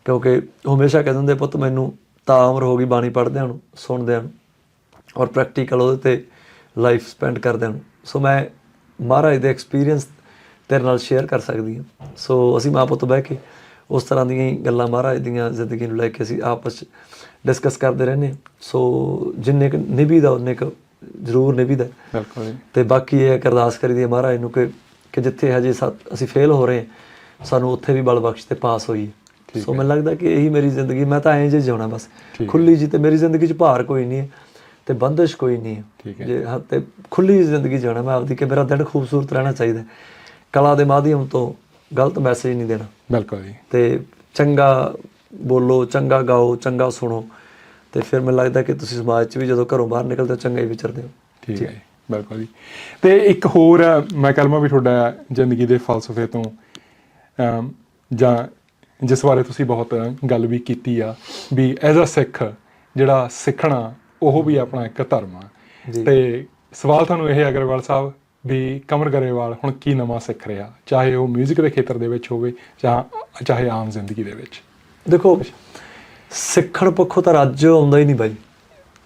ਕਿਉਂਕਿ ਉਹ ਹਮੇਸ਼ਾ ਕਹਿੰਦੇ ਹੁੰਦੇ ਪੁੱਤ ਮੈਨੂੰ ਤਾਂ ਉਮਰ ਹੋ ਗਈ ਬਾਣੀ ਪੜ੍ਹਦਿਆਂ ਨੂੰ ਸੁਣਦਿਆਂ ਨੂੰ ਔਰ ਪ੍ਰੈਕਟੀਕਲ ਉਹਦੇ ਤੇ ਲਾਈਫ ਸਪੈਂਡ ਕਰਦਿਆਂ ਨੂੰ। ਸੋ ਮੈਂ ਮਹਾਰਾਜ ਦੇ ਐਕਸਪੀਰੀਅੰਸ ਤੇਰੇ ਨਾਲ ਸ਼ੇਅਰ ਕਰ ਸਕਦੀ ਹਾਂ। ਸੋ ਅਸੀਂ ਮਾਂ ਪੁੱਤ ਬਹਿ ਕੇ ਉਸ ਤਰ੍ਹਾਂ ਦੀਆਂ ਹੀ ਗੱਲਾਂ ਮਹਾਰਾਜ ਦੀਆਂ ਜ਼ਿੰਦਗੀ ਨੂੰ ਲੈ ਕੇ ਅਸੀਂ ਆਪਸ ਚ ਡਿਸਕਸ ਕਰਦੇ ਰਹਿੰਦੇ ਹਾਂ। ਸੋ ਜਿੰਨੇ ਕੁ ਨਿਭੀਦਾ ਉਹਨੇ ਕੁ ਜ਼ਰੂਰ ਨਿਭੀਦਾ। ਬਿਲਕੁਲ ਤੇ ਬਾਕੀ ਇਹ ਅਰਦਾਸ ਕਰੀਦੀ ਹੈ ਮਹਾਰਾਜ ਨੂੰ ਕਿ ਕਿ ਜਿੱਥੇ ਹਜੇ ਅਸੀਂ ਫੇਲ ਹੋ ਰਹੇ ਹਾਂ, ਸਾਨੂੰ ਉੱਥੇ ਵੀ ਬਲ ਬਖਸ਼ ਤੇ ਪਾਸ ਹੋਈਏ। ਸੋ ਮੈਨੂੰ ਲੱਗਦਾ ਕਿ ਇਹੀ ਮੇਰੀ ਜ਼ਿੰਦਗੀ ਮੈਂ ਤਾਂ ਐਂ ਜੇ ਜਿਉਣਾ ਬਸ। ਖੁੱਲੀ ਜੀ ਤੇ ਮੇਰੀ ਜ਼ਿੰਦਗੀ 'ਚ ਭਾਰ ਕੋਈ ਨਹੀਂ ਹੈ। ਤੇ ਬੰਦਿਸ਼ ਕੋਈ ਨਹੀਂ। ਜੇ ਤੇ ਖੁੱਲੀ ਜ਼ਿੰਦਗੀ ਜਿਉਣਾ ਮੈਂ ਆਪਦੀ ਕਿ ਮੇਰਾ ਦਿਨ ਖੂਬਸੂਰਤ ਰਹਿਣਾ ਚਾਹੀਦਾ। ਕਲਾ ਦੇ ਮਾਧਿਅਮ ਤੋਂ ਗਲਤ ਮੈਸੇਜ ਨਹੀਂ ਦੇਣਾ। ਬਿਲਕੁਲ ਜੀ। ਤੇ ਚੰਗਾ ਬੋਲੋ ਚੰਗਾ ਗਾਓ ਚੰਗਾ ਸੁਣੋ। ਤੇ ਫਿਰ ਮੈਨੂੰ ਲੱਗਦਾ ਕਿ ਤੁਸੀਂ ਸਮਾਜ 'ਚ ਵੀ ਜਦੋਂ ਘਰੋਂ ਬਾਹਰ ਨਿਕਲਦੇ ਹੋ ਚੰਗਾ ਹੀ ਵਿਚਰਦੇ ਹੋ। ਠੀਕ ਹੈ ਬਿਲਕੁਲ ਜੀ। ਤੇ ਇੱਕ ਹੋਰ ਮੈਂ ਕਲਮਾ ਵੀ ਤੁਹਾਡਾ ਜ਼ਿੰਦਗੀ ਦੇ ਫਲਸਫੇ ਤੋਂ ਜਾਂ ਜਿਸ ਬਾਰੇ ਤੁਸੀਂ ਬਹੁਤ ਗੱਲ ਵੀ ਕੀਤੀ ਆ ਵੀ ਐਜ਼ ਅ ਸਿੱਖ ਜਿਹੜਾ ਸਿੱਖਣਾ ਉਹ ਵੀ ਆਪਣਾ ਇੱਕ ਧਰਮ ਆ ਜੀ। ਤੇ ਸਵਾਲ ਤੁਹਾਨੂੰ ਇਹ ਹੈ ਅਗਰਵਾਲ ਸਾਹਿਬ ਵੀ ਕਮਰ ਗਰੇਵਾਲ ਹੁਣ ਕੀ ਨਵਾਂ ਸਿੱਖ ਰਿਹਾ ਚਾਹੇ ਉਹ 뮤직 ਦੇ ਖੇਤਰ ਦੇ ਵਿੱਚ ਹੋਵੇ ਜਾਂ ਚਾਹੇ ਆਮ ਜ਼ਿੰਦਗੀ ਦੇ ਵਿੱਚ ਦੇਖੋ ਸਿੱਖਣ ਪੱਖੋਂ ਤਾਂ ਰੱਜ ਆਉਂਦਾ ਹੀ ਨਹੀਂ ਬਾਈ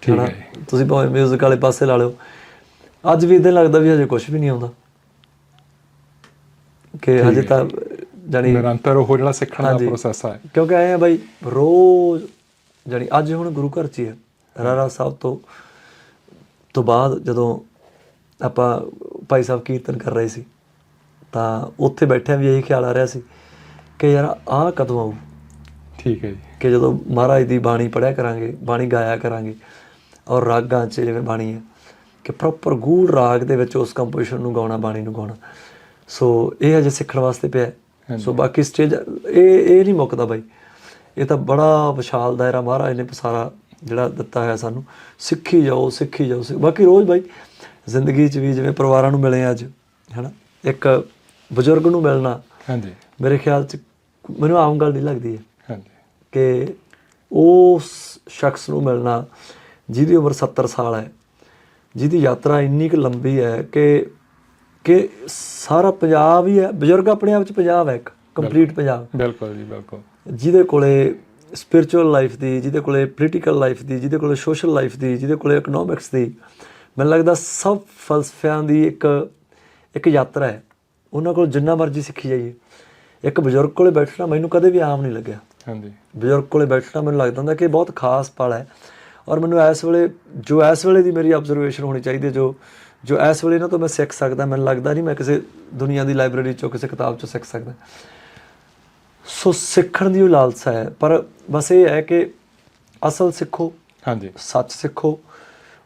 ਠੀਕ ਹਨਾ? ਹੈ ਤੁਸੀਂ ਭਾਵੇਂ 뮤직 ਵਾਲੇ ਪਾਸੇ ਲਾ ਲਿਓ ਅੱਜ ਵੀ ਇਦਾਂ ਲੱਗਦਾ ਵੀ ਹਜੇ ਕੁਝ ਵੀ ਨਹੀਂ ਆਉਂਦਾ ਕਿ ਹਜੇ ਤਾਂ ਜਾਨੀ ਨਿਰੰਤਰ ਉਹ ਜਿਹੜਾ ਸਿੱਖਣ ਦਾ ਹਾਂਜੀ। ਪ੍ਰੋਸੈਸ ਹੈ ਕਿਉਂਕਿ ਆਏ ਆ ਬਾਈ ਰੋਜ਼ ਜਾਨੀ ਅੱਜ ਹੁਣ ਗੁਰੂ ਘਰ ਚ ਹੀ ਹੈ ਰਾਰਾ ਸਾਹਿਬ ਤੋਂ ਤੋਂ ਬਾਅਦ ਜਦੋਂ ਆਪਾਂ ਭਾਈ ਸਾਹਿਬ ਕੀਰਤਨ ਕਰ ਰਹੇ ਸੀ ਤਾਂ ਉੱਥੇ ਬੈਠਿਆਂ ਵੀ ਇਹੀ ਖਿਆਲ ਆ ਰਿਹਾ ਸੀ ਕਿ ਯਾਰ ਆਹ ਕਦੋਂ ਆਊ? ਠੀਕ ਹੈ ਜੀ। ਕਿ ਜਦੋਂ ਮਹਾਰਾਜ ਦੀ ਬਾਣੀ ਪੜਿਆ ਕਰਾਂਗੇ ਬਾਣੀ ਗਾਇਆ ਕਰਾਂਗੇ ਔਰ ਰਾਗਾਂ 'ਚ ਜਿਵੇਂ ਬਾਣੀ ਹੈ ਕਿ ਪ੍ਰੋਪਰ ਗੂੜ ਰਾਗ ਦੇ ਵਿੱਚ ਉਸ ਕੰਪੋਜੀਸ਼ਨ ਨੂੰ ਗਾਉਣਾ ਬਾਣੀ ਨੂੰ ਗਾਉਣਾ। ਸੋ ਇਹ ਹਜੇ ਸਿੱਖਣ ਵਾਸਤੇ ਪਿਆ। ਸੋ ਬਾਕੀ ਸਟੇਜ ਇਹ ਇਹ ਨਹੀਂ ਮੁੱਕਦਾ ਬਾਈ। ਇਹ ਤਾਂ ਬੜਾ ਵਿਸ਼ਾਲ ਦਾਇਰਾ ਮਹਾਰਾਜ ਨੇ ਪਸਾਰਾ ਜਿਹੜਾ ਦਿੱਤਾ ਹੋਇਆ ਸਾਨੂੰ ਸਿੱਖੀ ਜਾਓ ਸਿੱਖੀ ਜਾਓ ਸਿੱਖ- ਬਾਕੀ ਰੋਜ਼ ਬਾਈ ਜ਼ਿੰਦਗੀ 'ਚ ਵੀ ਜਿਵੇਂ ਪਰਿਵਾਰਾਂ ਨੂੰ ਮਿਲੇ ਅੱਜ ਹੈਨਾ ਇੱਕ ਬਜ਼ੁਰਗ ਨੂੰ ਮਿਲਣਾ ਹਾਂਜੀ। ਮੇਰੇ ਖਿਆਲ 'ਚ ਮੈਨੂੰ ਆਮ ਗੱਲ ਨਹੀਂ ਲੱਗਦੀ ਹੈ ਹਾਂਜੀ। ਕਿ ਉਸ ਸ਼ਖਸ ਨੂੰ ਮਿਲਣਾ ਜਿਹਦੀ ਉਮਰ 70 ਸਾਲ ਹੈ ਜਿਹਦੀ ਯਾਤਰਾ ਇੰਨੀ ਕੁ ਲੰਬੀ ਹੈ ਕਿ ਕਿ ਸਾਰਾ ਪੰਜਾਬ ਹੀ ਹੈ ਬਜ਼ੁਰਗ ਆਪਣੇ ਆਪ 'ਚ ਪੰਜਾਬ ਹੈ ਇੱਕ ਕੰਪਲੀਟ ਪੰਜਾਬ। ਬਿਲਕੁਲ ਜੀ ਬਿਲਕੁਲ। ਜਿਹਦੇ ਕੋਲੇ ਸਪਿਰਚੁਅਲ ਲਾਈਫ ਦੀ ਜਿਹਦੇ ਕੋਲੇ ਪੋਲੀਟੀਕਲ ਲਾਈਫ ਦੀ ਜਿਹਦੇ ਕੋਲੇ ਸੋਸ਼ਲ ਲਾਈਫ ਦੀ ਜਿਹਦੇ ਕੋਲੇ ਇਕਨੋਮਿਕਸ ਦੀ ਮੈਨੂੰ ਲੱਗਦਾ ਸਭ ਫਲਸਫਿਆਂ ਦੀ ਇੱਕ ਇੱਕ ਯਾਤਰਾ ਹੈ। ਉਹਨਾਂ ਕੋਲ ਜਿੰਨਾ ਮਰਜ਼ੀ ਸਿੱਖੀ ਜਾਈਏ। ਇੱਕ ਬਜ਼ੁਰਗ ਕੋਲੇ ਬੈਠਣਾ ਮੈਨੂੰ ਕਦੇ ਵੀ ਆਮ ਨਹੀਂ ਲੱਗਿਆ। ਹਾਂਜੀ। ਬਜ਼ੁਰਗ ਕੋਲੇ ਬੈਠਣਾ ਮੈਨੂੰ ਲੱਗਦਾ ਹੁੰਦਾ ਕਿ ਇਹ ਬਹੁਤ ਖਾਸ ਪਲ ਹੈ। ਔਰ ਮੈਨੂੰ ਇਸ ਵੇਲੇ ਜੋ ਇਸ ਵੇਲੇ ਦੀ ਮੇਰੀ ਆਬਜ਼ਰਵੇਸ਼ਨ ਹੋਣੀ ਚਾਹੀਦੀ ਹੈ ਜੋ ਜੋ ਇਸ ਵੇਲੇ ਇਹਨਾਂ ਤੋਂ ਮੈਂ ਸਿੱਖ ਸਕਦਾ ਮੈਨੂੰ ਲੱਗਦਾ ਨਹੀਂ ਮੈਂ ਕਿਸੇ ਦੁਨੀਆ ਦੀ ਲਾਇਬ੍ਰੇਰੀ ਚੋਂ ਕਿਸੇ ਕਿਤਾਬ ਚੋਂ ਸਿੱਖ ਸਕਦਾ। ਸੋ ਸਿੱਖਣ ਦੀ ਉਹ ਲਾਲਸਾ ਹੈ। ਪਰ ਬਸ ਇਹ ਹੈ ਕਿ ਅਸਲ ਸਿੱਖੋ ਹਾਂਜੀ। ਸੱਚ ਸਿੱਖੋ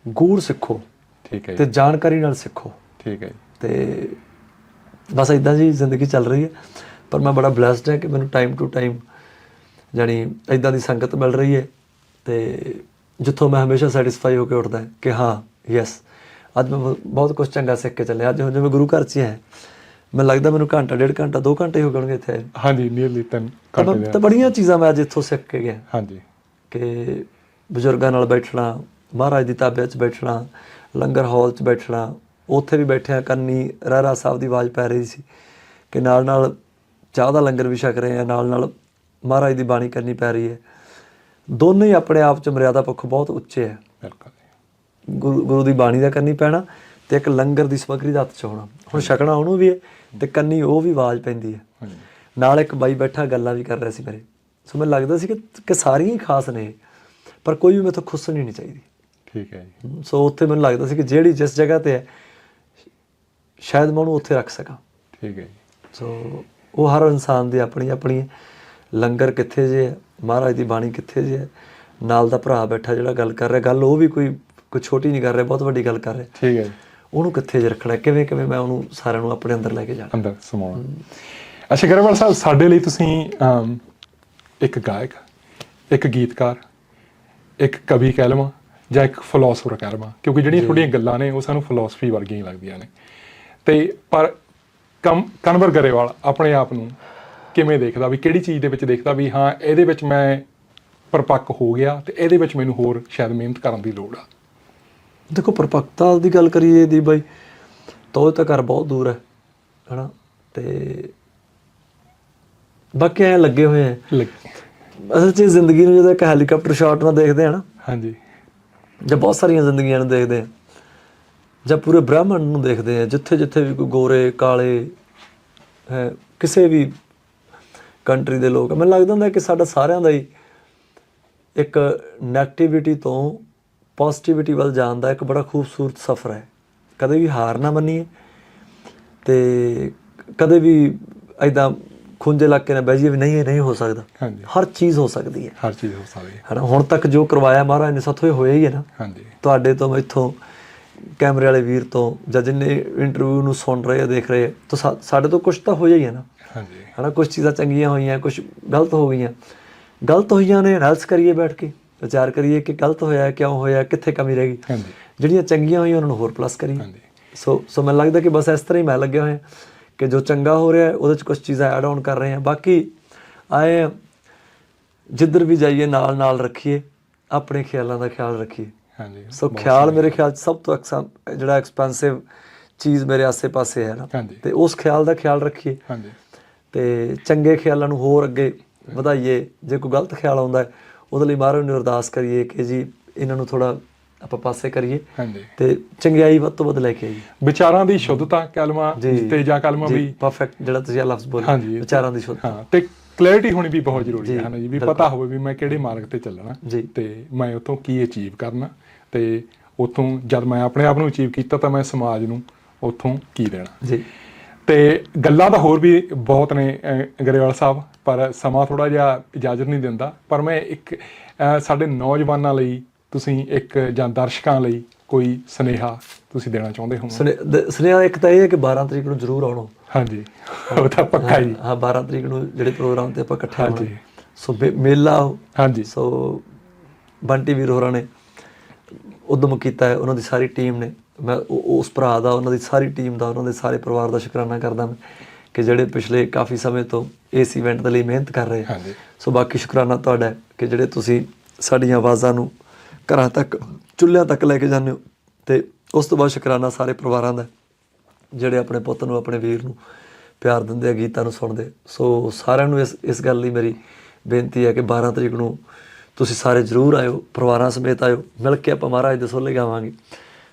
ਗੂੜ ਸਿੱਖੋ ਠੀਕ ਹੈ ਤੇ ਜਾਣਕਾਰੀ ਨਾਲ ਸਿੱਖੋ। ਠੀਕ ਹੈ ਤੇ ਬਸ ਇਦਾਂ ਜੀ ਜ਼ਿੰਦਗੀ ਚੱਲ ਰਹੀ ਹੈ। ਪਰ ਮੈਂ ਬੜਾ ਬlesed ਹਾਂ ਕਿ ਮੈਨੂੰ ਟਾਈਮ ਟੂ ਟਾਈਮ ਜਾਨੀ ਇਦਾਂ ਦੀ ਸੰਗਤ ਮਿਲ ਰਹੀ ਹੈ ਤੇ ਜਿੱਥੋਂ ਮੈਂ ਹਮੇਸ਼ਾ ਸੈਟੀਸਫਾਈ ਹੋ ਕੇ ਉੱਠਦਾ ਹਾਂ ਕਿ ਹਾਂ ਯੈਸ ਅੱਜ ਮੈਂ ਬਹੁਤ- ਕੁਝ ਚੰਗਾ ਸਿੱਖ ਕੇ ਚੱਲਿਆ। ਅੱਜ ਜਿਵੇਂ ਗੁਰੂ ਘਰ 'ਚ ਹੈ ਮੈਨੂੰ ਲੱਗਦਾ ਮੈਨੂੰ ਘੰਟਾ ਡੇਢ ਘੰਟਾ 2 ਘੰਟੇ ਹੋ ਗਣਗੇ ਇੱਥੇ। ਹਾਂਜੀ ਨੀਅਰਲੀ 10 ਤਾਂ ਮੈਂ- ਘੰਟੇ ਤਾਂ ਦੇ ਬੜੀਆਂ ਚੀਜ਼ਾਂ ਮੈਂ ਅੱਜ ਇੱਥੋਂ ਸਿੱਖ ਕੇ ਗਿਆ। ਹਾਂਜੀ। ਕਿ ਬਜ਼ੁਰਗਾਂ ਨਾਲ ਬੈਠਣਾ ਮਹਾਰਾਜ ਦੀ ਤਾਬਿਆਂ 'ਚ ਬੈਠਣਾ ਲੰਗਰ ਹਾਲ 'ਚ ਬੈਠਣਾ ਉੱਥੇ ਵੀ ਬੈਠਿਆ ਕੰਨੀ ਰਹਿਰਾ ਸਾਹਿਬ ਦੀ ਆਵਾਜ਼ ਪੈ ਰਹੀ ਸੀ ਕਿ ਨਾਲ ਨਾਲ ਚਾਹ ਦਾ ਲੰਗਰ ਵੀ ਛਕ ਰਹੇ ਆ ਨਾਲ ਨਾਲ ਮਹਾਰਾਜ ਦੀ ਬਾਣੀ ਕਰਨੀ ਪੈ ਰਹੀ ਹੈ। ਦੋਨੇ ਹੀ ਆਪਣੇ ਆਪ 'ਚ ਮਰਿਆਦਾ ਪੱਖੋਂ ਬਹੁਤ ਉੱਚੇ ਹੈ ਬਿਲਕੁਲ ਗੁਰੂ ਗੁਰੂ ਦੀ ਬਾਣੀ ਦਾ ਕਰਨੀ ਪੈਣਾ ਤੇ ਇੱਕ ਲੰਗਰ ਦੀ ਸਮੱਗਰੀ ਦਾ ਹੱਥ 'ਚ ਹੋਣਾ। ਹੁਣ ਛਕਣਾ ਉਹਨੂੰ ਵੀ ਹੈ ਤੇ ਕੰਨੀ ਉਹ ਵੀ ਆਵਾਜ਼ ਪੈਂਦੀ ਹੈ। ਨਾਲ ਇੱਕ ਬਾਈ ਬੈਠਾ ਗੱਲਾਂ ਵੀ ਕਰ ਰਿਹਾ ਸੀ ਮੇਰੇ। ਸੋ ਮੈਨੂੰ ਲੱਗਦਾ ਸੀ ਕਿ ਕਿ ਸਾਰੀਆਂ ਹੀ ਖਾਸ ਨੇ ਪਰ ਕੋਈ ਵੀ ਮੈਥੋਂ ਖੁੱਸਣੀ ਨਹੀਂ ਚਾਹੀਦੀ। ਠੀਕ ਹੈ ਜੀ। ਸੋ ਉੱਥੇ ਮੈਨੂੰ ਲੱਗਦਾ ਸੀ ਕਿ ਜਿਹੜੀ ਜਿਸ ਜਗ੍ਹਾ ਤੇ ਹੈ ਸ਼ਾਇਦ ਮੈਂ ਉਹਨੂੰ ਉੱਥੇ ਰੱਖ ਸਕਾਂ। ਠੀਕ ਹੈ ਜੀ। ਸੋ ਉਹ ਹਰ ਇਨਸਾਨ ਦੀ ਆਪਣੀ ਆਪਣੀ। ਲੰਗਰ ਕਿੱਥੇ ਜੇ ਹੈ ਮਹਾਰਾਜ ਦੀ ਬਾਣੀ ਕਿੱਥੇ ਜੇ ਹੈ। ਨਾਲ ਦਾ ਭਰਾ ਬੈਠਾ ਜਿਹੜਾ ਗੱਲ ਕਰ ਰਿਹਾ ਗੱਲ ਉਹ ਵੀ ਕੋਈ ਕੋਈ ਛੋਟੀ ਨਹੀਂ ਕਰ ਰਿਹਾ ਬਹੁਤ ਵੱਡੀ ਗੱਲ ਕਰ ਰਿਹਾ। ਠੀਕ ਹੈ ਜੀ। ਉਹਨੂੰ ਕਿੱਥੇ ਜੇ ਰੱਖਣਾ ਕਿਵੇਂ ਕਿਵੇਂ ਮੈਂ ਉਹਨੂੰ ਸਾਰਿਆਂ ਨੂੰ ਆਪਣੇ ਅੰਦਰ ਲੈ ਕੇ ਜਾਣਾ। ਅੰਦਰ ਸਮਾਉਣਾ। ਅੱਛਾ ਗਰੇਵਾਲ ਸਾਹਿਬ ਸਾਡੇ ਲਈ ਤੁਸੀਂ ਇੱਕ ਗਾਇਕ ਇੱਕ ਗੀਤਕਾਰ ਇੱਕ ਕਵੀ ਕਹਿ ਲਵਾਂ ਜਾਂ ਇੱਕ ਫਿਲਾਸਫਰ ਕਹਿ ਲਵਾਂ ਕਿਉਂਕਿ ਜਿਹੜੀਆਂ ਤੁਹਾਡੀਆਂ ਗੱਲਾਂ ਨੇ ਉਹ ਸਾਨੂੰ ਫਿਲਾਸਫੀ ਵਰਗੀਆਂ ਹੀ ਲੱਗਦੀਆਂ ਨੇ। ਤੇ ਪਰ ਕਮ ਕਨਵਰ ਗਰੇਵਾਲ ਆਪਣੇ ਆਪ ਨੂੰ ਕਿਵੇਂ ਦੇਖਦਾ ਵੀ ਕਿਹੜੀ ਚੀਜ਼ ਦੇ ਵਿੱਚ ਦੇਖਦਾ ਵੀ ਹਾਂ ਇਹਦੇ ਵਿੱਚ ਮੈਂ ਪਰਪੱਕ ਹੋ ਗਿਆ ਤੇ ਇਹਦੇ ਵਿੱਚ ਮੈਨੂੰ ਹੋਰ ਸ਼ਾਇਦ ਮਿਹਨਤ ਕਰਨ ਦੀ ਲੋੜ ਆ। ਦੇਖੋ ਪਰਪੱਕਤਾ ਦੀ ਗੱਲ ਕਰੀਏ ਦੀ ਬਾਈ ਤਾਂ ਉਹ ਤਾਂ ਘਰ ਬਹੁਤ ਦੂਰ ਹੈ ਹਨਾ? ਤੇ ਬਾਕੀ ਐ ਲੱਗੇ ਹੋਏ ਲੱਗ- ਅਸਲ 'ਚ ਜ਼ਿੰਦਗੀ ਨੂੰ ਜਦੋਂ ਇੱਕ ਹੈਲੀਕਾਪਟਰ ਸ਼ਾਟ ਨਾਲ ਦੇਖਦੇ ਆ ਨਾ ਹਾਂਜੀ। ਜਾਂ ਬਹੁਤ ਸਾਰੀਆਂ ਜ਼ਿੰਦਗੀਆਂ ਨੂੰ ਦੇਖਦੇ ਆ ਜਾਂ ਪੂਰੇ ਬ੍ਰਹਮੰਡ ਨੂੰ ਦੇਖਦੇ ਆ ਜਿੱਥੇ ਜਿੱਥੇ ਵੀ ਕੋਈ ਗੋਰੇ ਕਾਲੇ ਹੈ ਕਿਸੇ ਵੀ ਕੰਟਰੀ ਦੇ ਲੋਕ ਮੈਨੂੰ ਲੱਗਦਾ ਹੁੰਦਾ ਕਿ ਸਾਡਾ ਸਾਰਿਆਂ ਦਾ ਹੀ ਇੱਕ ਨੈਗੇਟਿਵਿਟੀ ਤੋਂ ਪੋਜ਼ਿਟਿਵਿਟੀ ਵੱਲ ਜਾਣ ਦਾ ਇੱਕ ਬੜਾ ਖੂਬਸੂਰਤ ਸਫ਼ਰ ਹੈ। ਕਦੇ ਵੀ ਹਾਰ ਨਾ ਮੰਨੀਏ ਤੇ ਕਦੇ ਵੀ ਐਦਾਂ ਖੁੰਝੇ ਲੱਗ ਕੇ ਨਾ ਬਹਿ ਜਾਈਏ ਵੀ ਨਹੀਂ ਇਹ ਨਹੀਂ ਹੋ ਸਕਦਾ। ਹਾਂਜੀ। ਹਰ ਚੀਜ਼ ਹੋ ਸਕਦੀ ਹੈ। ਹਰ ਚੀਜ਼ ਹੋ ਸਕਦੀ ਹੈ। ਹਨਾ ਹੁਣ ਤੱਕ ਜੋ ਕਰਵਾਇਆ ਮਹਾਰਾਜ ਨੇ ਸਾਥੋਂ ਹੋਇਆ ਹੀ ਹੈ ਨਾ। ਹਾਂਜੀ। ਤੁਹਾਡੇ ਤੋਂ ਮੈਥੋਂ ਕੈਮਰੇ ਵਾਲੇ ਵੀਰ ਤੋਂ ਜਾਂ ਜਿੰਨੇ ਇੰਟਰਵਿਊ ਨੂੰ ਸੁਣ ਰਹੇ ਆ ਦੇਖ ਰਹੇ ਤਾਂ ਸਾਡੇ ਤੋਂ ਕੁਝ ਤਾਂ ਹੋਇਆ ਹੀ ਹੈ ਨਾ। ਹਾਂਜੀ। ਹਨਾ ਕੁਝ ਚੀਜ਼ਾਂ ਚੰਗੀਆਂ ਹੋਈਆਂ ਕੁਝ ਗਲਤ ਹੋ ਗਈਆਂ। ਗਲਤ ਹੋਈਆਂ ਨੇ ਰੈਲਸ ਕਰੀਏ ਬੈਠ ਕੇ। ਵਿਚਾਰ ਕਰੀਏ ਕਿ ਗਲਤ ਹੋਇਆ ਕਿਉਂ ਹੋਇਆ ਕਿੱਥੇ ਕਮੀ ਰਹਿ ਗਈ। ਜਿਹੜੀਆਂ ਚੰਗੀਆਂ ਹੋਈਆਂ ਉਹਨਾਂ ਨੂੰ ਹੋਰ ਪਲੱਸ ਕਰੀਏ। ਸੋ ਸੋ ਮੈਨੂੰ ਲੱਗਦਾ ਕਿ ਬਸ ਇਸ ਤਰ੍ਹਾਂ ਹੀ ਮੈਂ ਲੱਗਿਆ ਹੋਇਆ ਕਿ ਜੋ ਚੰਗਾ ਹੋ ਰਿਹਾ ਉਹਦੇ ਚ ਕੁਝ ਚੀਜ਼ਾਂ ਐਡ ਆਨ ਕਰ ਰਹੇ ਹਾਂ। ਬਾਕੀ ਆਏ ਜਿੱਧਰ ਵੀ ਜਾਈਏ ਨਾਲ ਨਾਲ ਰੱਖੀਏ ਆਪਣੇ ਖਿਆਲਾਂ ਦਾ ਖਿਆਲ ਰੱਖੀਏ। ਹਾਂਜੀ ਸੋ ਖਿਆਲ ਮੇਰੇ ਖਿਆਲ ਚ ਸਭ ਤੋਂ ਅਕਸਮ ਜਿਹੜਾ ਐਕਸਪੈਂਸਿਵ ਚੀਜ਼ ਮੇਰੇ ਆਸੇ-ਪਾਸੇ ਹੈ ਨਾ। ਤੇ ਉਸ ਖਿਆਲ ਦਾ ਖਿਆਲ ਰੱਖੀਏ। ਹਾਂਜੀ। ਤੇ ਚੰਗੇ ਖਿਆਲਾਂ ਨੂੰ ਹੋਰ ਅੱਗੇ ਵਧਾਈਏ। ਜੇ ਕੋਈ ਗਲਤ ਖਿਆਲ ਆਉਂਦਾ ਹੈ ਉਹਦੇ ਲਈ ਮਹਾਰਾਜ ਨੂੰ ਅਰਦਾਸ ਕਰੀਏ ਕਿ ਜੀ ਇਹਨਾਂ ਨੂੰ ਥੋੜਾ ਆਪਾਂ ਪਾਸੇ ਕਰੀਏ ਹਾਂਜੀ। ਤੇ ਚੰਗਿਆਈ ਵੱਧ ਤੋਂ ਵੱਧ ਲੈ ਕੇ ਆਈਏ। ਵਿਚਾਰਾਂ ਦੀ ਸ਼ੁੱਧਤਾ ਕਲਮਾ ਤੇ ਜਾਂ ਕਲਮਾ ਵੀ ਪਰਫੈਕਟ ਜਿਹੜਾ ਤੁਸੀਂ ਇਹ ਲਫ਼ਜ਼ ਬੋਲੇ ਵਿਚਾਰਾਂ ਦੀ ਸ਼ੁੱਧ ਹਾਂ ਤੇ ਕਲੈਰਿਟੀ ਹੋਣੀ ਵੀ ਬਹੁਤ ਜ਼ਰੂਰੀ ਹੈ ਨਾ ਜੀ ਵੀ। ਪਤਾ ਹੋਵੇ ਵੀ ਮੈਂ ਕਿਹੜੇ ਮਾਰਗ ਤੇ ਚੱਲਣਾ। ਤੇ ਮੈਂ ਉਤੋਂ ਕੀ ਅਚੀਵ ਕਰਨਾ ਤੇ ਉਤੋਂ ਜਦ ਮੈਂ ਆਪਣੇ ਆਪ ਨੂੰ ਅਚੀਵ ਕੀਤਾ ਤਾਂ ਮੈਂ ਸਮਾਜ ਨੂੰ ਉਤੋਂ ਕੀ ਦੇਣਾ। ਜੀ। ਤੇ ਗੱਲਾਂ ਤਾਂ ਹੋਰ ਵੀ ਬਹੁਤ ਨੇ ਗਰੇਵਾਲ ਸਾਹਿਬ ਪਰ ਸਮਾਂ ਥੋੜਾ ਜਿਹਾ ਇਜਾਜ਼ਤ ਨਹੀਂ ਦਿੰਦਾ। ਪਰ ਮੈਂ ਇੱਕ ਸਾਡੇ ਨੌਜਵਾਨਾਂ ਲਈ ਤੁਸੀਂ ਇੱਕ ਜਾਂ ਦਰਸ਼ਕਾਂ ਲਈ ਕੋਈ ਸਨੇਹਾ ਤੁਸੀਂ ਦੇਣਾ ਚਾਹੁੰਦੇ ਹੋ ਸੁਨੇਹਾ ਇੱਕ ਤਾਂ ਇਹ ਹੈ ਕਿ 12 ਤਰੀਕ ਨੂੰ ਜ਼ਰੂਰ ਆਉਣਾ। ਹਾਂਜੀ। ਉਹ ਤਾਂ ਪੱਕਾ ਜੀ ਹਾਂ 12 ਤਰੀਕ ਨੂੰ ਜਿਹੜੇ ਪ੍ਰੋਗਰਾਮ ਤੇ ਆਪਾਂ ਇਕੱਠੇ ਹਾਂਜੀ। ਹੋਣਾ ਸੋ ਮੇ- ਮੇਲਾ ਹਾਂਜੀ। ਸੋ ਬੰਟੀ ਵੀਰ ਹੋਰਾਂ ਨੇ ਉਦਮ ਕੀਤਾ ਹੈ ਉਹਨਾਂ ਦੀ ਸਾਰੀ ਟੀਮ ਨੇ। ਮੈਂ ਉਸ ਭਰਾ ਦਾ ਉਹਨਾਂ ਦੀ ਸਾਰੀ ਟੀਮ ਦਾ ਉਹਨਾਂ ਦੇ ਸਾਰੇ ਪਰਿਵਾਰ ਦਾ ਸ਼ੁਕਰਾਨਾ ਕਰਦਾ ਮੈਂ ਕਿ ਜਿਹੜੇ ਪਿਛਲੇ ਕਾਫੀ ਸਮੇਂ ਤੋਂ ਇਸ ਇਵੈਂਟ ਦੇ ਲਈ ਮਿਹਨਤ ਕਰ ਰਹੇ ਹਾਂਜੀ। ਸੋ ਬਾਕੀ ਸ਼ੁਕਰਾਨਾ ਤੁਹਾਡਾ ਕਿ ਜਿਹੜੇ ਤੁਸੀਂ ਸਾਡੀਆਂ ਆਵਾਜ਼ਾਂ ਨੂੰ ਘਰਾਂ ਤੱਕ ਚੁੱਲ੍ਹਿਆਂ ਤੱਕ ਲੈ ਕੇ ਜਾਂਦੇ ਹੋ ਤੇ ਉਸ ਤੋਂ ਬਾਅਦ ਸ਼ੁਕਰਾਨਾ ਸਾਰੇ ਪਰਿਵਾਰਾਂ ਦਾ ਜਿਹੜੇ ਆਪਣੇ ਪੁੱਤ ਨੂੰ ਆਪਣੇ ਵੀਰ ਨੂੰ ਪਿਆਰ ਦਿੰਦੇ ਆ ਗੀਤਾਂ ਨੂੰ ਸੁਣਦੇ ਸੋ ਸਾਰਿਆਂ ਨੂੰ ਇਸ ਇਸ ਗੱਲ ਲਈ ਮੇਰੀ ਬੇਨਤੀ ਹੈ ਕਿ 12 ਤਰੀਕ ਨੂੰ ਤੁਸੀਂ ਸਾਰੇ ਜਰੂਰ ਆਇਓ ਪਰਿਵਾਰਾਂ ਸਮੇਤ ਆਇਓ ਮਿਲ ਕੇ ਆਪਾਂ ਮਹਾਰਾਜ ਦੇ ਸੋਲੇ ਗਾਵਾਂਗੇ।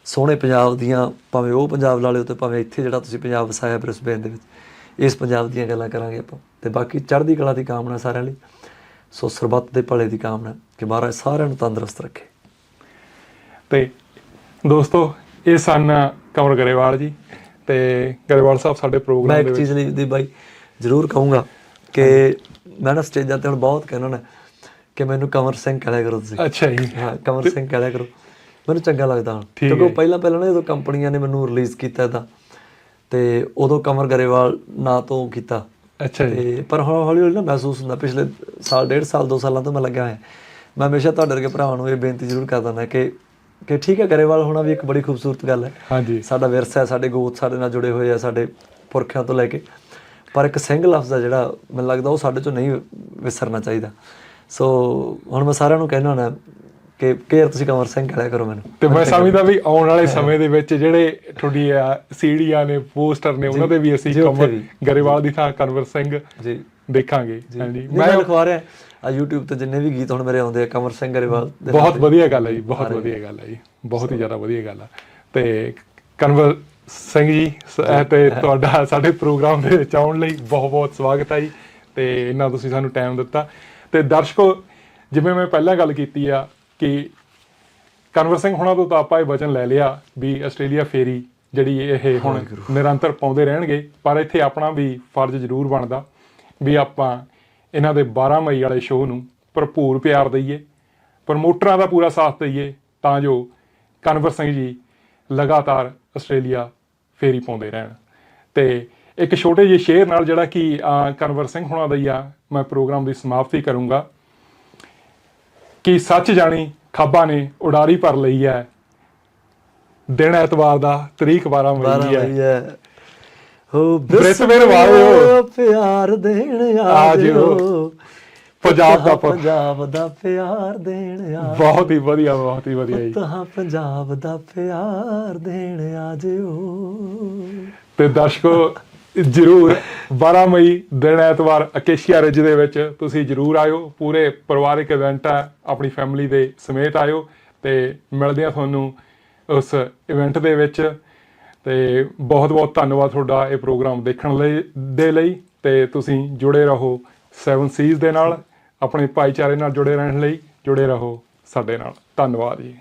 ਸੋਹਣੇ ਪੰਜਾਬ ਦੀਆਂ ਭਾਵੇਂ ਉਹ ਪੰਜਾਬ ਲਾ ਲਿਓ ਤੇ ਭਾਵੇਂ ਇੱਥੇ ਜਿਹੜਾ ਤੁਸੀਂ ਪੰਜਾਬ ਵਸਾਇਆ ਬ੍ਰਿਸਬੇਨ ਦੇ ਵਿੱਚ ਇਸ ਪੰਜਾਬ ਦੀਆਂ ਗੱਲਾਂ ਕਰਾਂਗੇ ਆਪਾਂ। ਤੇ ਬਾਕੀ ਚੜ੍ਹਦੀ ਕਲਾ ਦੀ ਕਾਮਨਾ ਸਾਰਿਆਂ ਲਈ। ਸੋ ਸਰਬੱਤ ਦੇ ਭਲੇ ਦੀ ਕਾਮਨਾ ਕਿ ਮਹਾਰਾਜ ਸਾਰਿਆਂ ਨੂੰ ਤੰਦਰੁਸਤ ਰੱਖੇ। ਤੇ ਦੋਸਤੋ ਇਹ ਸਨ ਕਮਰ ਗਰੇਵਾਲ ਜੀ ਤੇ ਗਰੇਵਾਲ ਸਾਹਿਬ ਸਾਡੇ ਮੈਂ ਪ੍ਰੋਗਰਾਮ ਇੱਕ ਦੇ ਚੀਜ਼ ਵਿੱਚ ਲਈ ਦੀ ਬਾਈ ਜ਼ਰੂਰ ਕਹੂੰਗਾ ਕਿ ਮੈਂ ਨਾ ਸਟੇਜਾਂ ਤੇ ਹੁਣ ਬਹੁਤ ਕਹਿਣਾ ਨਾ ਕਿ ਮੈਨੂੰ ਕਮਰ ਸਿੰਘ ਕਹਿਆ ਕਰੋ ਤੁਸੀਂ। ਅੱਛਾ ਜੀ। ਹਾਂ ਕਮਰ ਸਿੰਘ ਕਹਿਆ ਕਰੋ। ਮੈਨੂੰ ਚੰਗਾ ਲੱਗਦਾ ਹੁਣ। ਕਿਉਂਕਿ ਉਹ। ਪਹਿਲਾਂ ਪਹਿਲਾਂ ਨਾ ਜਦੋਂ ਕੰਪਨੀਆਂ ਨੇ ਮੈਨੂੰ ਰਿਲੀਜ਼ ਕੀਤਾ ਤਾਂ ਤੇ ਉਦੋਂ ਕਮਰ ਗਰੇਵਾਲ ਨਾਂ ਤੋਂ ਕੀਤਾ। ਅੱਛਾ ਜੀ। ਤੇ ਪਰ ਹੌਲੀ ਹੌਲੀ ਨਾ ਮਹਿਸੂਸ ਹੁੰਦਾ ਪਿਛਲੇ ਸਾਲ ਡੇਢ ਸਾਲ ਦੋ ਸਾਲਾਂ ਤੋਂ ਮੈਂ ਲੱਗਿਆ ਹੋਇਆ। ਮੈਂ ਹਮੇਸ਼ਾ ਤੁਹਾਡੇ ਵਰਗੇ ਭਰਾਵਾਂ ਨੂੰ ਇਹ ਬੇਨਤੀ ਜ਼ਰੂਰ ਕਰਦਾ ਹੁੰਦਾ ਕਿ ਕਿ ਠੀਕ ਹੈ ਗਰੇਵਾਲ ਹੋਣਾ ਵੀ ਇੱਕ ਬੜੀ ਖੂਬਸੂਰਤ ਗੱਲ ਹੈ। ਹਾਂਜੀ। ਸਾਡਾ ਵਿਰਸਾ ਹੈ ਸਾਡੇ ਗੋਤ ਸਾਡੇ ਨਾਲ ਜੁੜੇ ਹੋਏ ਆ ਸਾਡੇ ਪੁਰਖਿਆਂ ਤੋਂ ਲੈ ਕੇ। ਪਰ ਇੱਕ ਸਿੰਘ ਲਫ਼ਜ਼ ਆ ਜਿਹੜਾ ਮੈਨੂੰ ਲੱਗਦਾ ਉਹ ਸਾਡੇ ਚੋਂ ਨਹੀਂ ਵਿਸਰਨਾ ਚਾਹੀਦਾ। ਸੋ ਹੁਣ ਮੈਂ ਸਾਰਿਆਂ ਨੂੰ ਕਹਿਣਾ ਹੁੰਦਾ ਕਿ ਕੇਅਰ ਤੁਸੀਂ ਕਮਰ ਸਿੰਘ ਕਹਿਆ ਕਰੋ ਮੈਨੂੰ। ਤੇ ਮੈਂ ਸਮਝਦਾ ਵੀ ਆਉਣ ਵਾਲੇ ਸਮੇਂ ਦੇ ਵਿੱਚ ਜਿਹੜੇ ਤੁਹਾਡੀਆਂ ਸੀੜੀਆਂ ਨੇ ਪੋਸਟਰ ਨੇ ਉਹਨਾਂ ਦੇ ਵੀ ਅਸੀਂ ਕਮਰ। ਗਰੇਵਾਲ ਦੀ ਥਾਂ ਕਨਵਰ ਸਿੰਘ ਜੀ। ਦੇਖਾਂਗੇ। ਹਾਂਜੀ। ਮੈਂ ਲਿਖਵਾ ਰਿਹਾ। ਆ YouTube ਤੇ ਜਿੰਨੇ ਵੀ ਗੀਤ ਹੁਣ ਮੇਰੇ ਆਉਂਦੇ ਆ ਕਮਰ ਸਿੰਘ ਗਰੇਵਾਲ ਬਹੁਤ। ਵਧੀਆ ਗੱਲ ਹੈ ਜੀ ਬਹੁਤ ਵਧੀਆ ਗੱਲ ਹੈ ਜੀ ਬਹੁਤ ਹੀ ਜ਼ਿਆਦਾ ਵਧੀਆ ਗੱਲ ਹੈ ਤੇ ਕਨਵਰ ਸਿੰਘ ਜੀ ਤੇ ਤੁਹਾਡਾ ਸਾਡੇ ਪ੍ਰੋਗਰਾਮ ਦੇ ਵਿੱਚ ਆਉਣ ਲਈ ਬਹੁਤ ਬਹੁਤ ਸਵਾਗਤ ਹੈ ਜੀ। ਤੇ ਇੰਨਾ ਤੁਸੀਂ ਸਾਨੂੰ ਟਾਈਮ ਦਿੱਤਾ। ਤੇ ਦਰਸ਼ਕੋ ਜਿਵੇਂ ਮੈਂ ਪਹਿਲਾਂ ਗੱਲ ਕੀਤੀ ਆ ਕਿ ਕਨਵਰ ਸਿੰਘ ਹੁਣਾਂ ਤੋਂ ਤਾਂ ਆਪਾਂ ਇਹ ਵਚਨ ਲੈ ਲਿਆ ਵੀ ਆਸਟ੍ਰੇਲੀਆ ਫੇਰੀ ਜਿਹੜੀ ਇਹ ਹੁਣ ਨਿਰੰਤਰ ਪਾਉਂਦੇ ਰਹਿਣਗੇ ਪਰ ਇੱਥੇ ਆਪਣਾ ਵੀ ਫਰਜ਼ ਜ਼ਰੂਰ ਬਣਦਾ ਵੀ ਆਪਾਂ ਇਹਨਾਂ ਦੇ 12 ਮਈ ਵਾਲੇ ਸ਼ੋਅ ਨੂੰ ਭਰਪੂਰ ਪਿਆਰ ਦਈਏ ਪ੍ਰਮੋਟਰਾਂ ਦਾ ਪੂਰਾ ਸਾਥ ਦਈਏ ਤਾਂ ਜੋ ਕਨਵਰ ਸਿੰਘ ਜੀ ਲਗਾਤਾਰ ਆਸਟ੍ਰੇਲੀਆ ਫੇਰੀ ਪਾਉਂਦੇ ਰਹਿਣ। ਤੇ ਇੱਕ ਛੋਟੇ ਜਿਹੇ ਸ਼ੇਅਰ ਨਾਲ ਜਿਹੜਾ ਕਿ ਕਨਵਰ ਸਿੰਘ ਹੁਣਾਂ ਦਾ ਹੀ ਆ ਮੈਂ ਪ੍ਰੋਗਰਾਮ ਦੀ ਸਮਾਪਤੀ ਕਰੂੰਗਾ। ਕਿ ਸੱਚ ਜਾਣੀ ਖਾਬਾ ਨੇ ਉਡਾਰੀ ਭਰ ਲਈ ਹੈ। ਦਿਨ ਐਤਵਾਰ ਦਾ ਤਰੀਕ 12 ਬਾਰਾਂ ਮਈ ਹੈ। ਹੈ। ਬ੍ਰਿਸਬੇਨ ਵਾਲਿਓ। ਪਿਆਰ ਦੇਣ ਆ ਆ ਜਿਓ। ਜਿਓ ਪੰਜਾਬ ਦਾ ਪੰਜਾਬ ਦਾ ਪਿਆਰ ਦੇਣ ਆ ਬਹੁਤ ਹੀ ਵਧੀਆ ਬਹੁਤ ਹੀ ਵਧੀਆ ਜੀ। ਤਾਂ ਪੰਜਾਬ ਦਾ ਪਿਆਰ ਦੇਣ ਆ ਜਿਓ। ਤੇ ਦਰਸ਼ਕੋ ਜਰੂਰ 12 ਮਈ ਦਿਨ ਐਤਵਾਰ ਅਕੇਸ਼ੀਆ ਰਿਜ ਦੇ ਵਿੱਚ ਤੁਸੀਂ ਜਰੂਰ ਆਇਓ। ਪੂਰੇ ਪਰਿਵਾਰਿਕ ਇਵੈਂਟ ਹੈ, ਆਪਣੀ ਫੈਮਿਲੀ ਦੇ ਸਮੇਤ ਆਇਓ ਤੇ ਮਿਲਦੇ ਆ ਤੁਹਾਨੂੰ ਉਸ ਇਵੈਂਟ ਦੇ ਵਿੱਚ। ਤੇ ਬਹੁਤ ਬਹੁਤ ਧੰਨਵਾਦ ਤੁਹਾਡਾ ਇਹ ਪ੍ਰੋਗਰਾਮ ਦੇਖਣ ਲਈ, ਦੇ ਲਈ ਤੇ ਤੁਸੀਂ ਜੁੜੇ ਰਹੋ 7 ਸੀਜ਼ ਦੇ ਨਾਲ, ਆਪਣੇ ਭਾਈਚਾਰੇ ਨਾਲ ਜੁੜੇ ਰਹਿਣ ਲਈ ਜੁੜੇ ਰਹੋ ਸਾਡੇ ਨਾਲ। ਧੰਨਵਾਦ ਜੀ।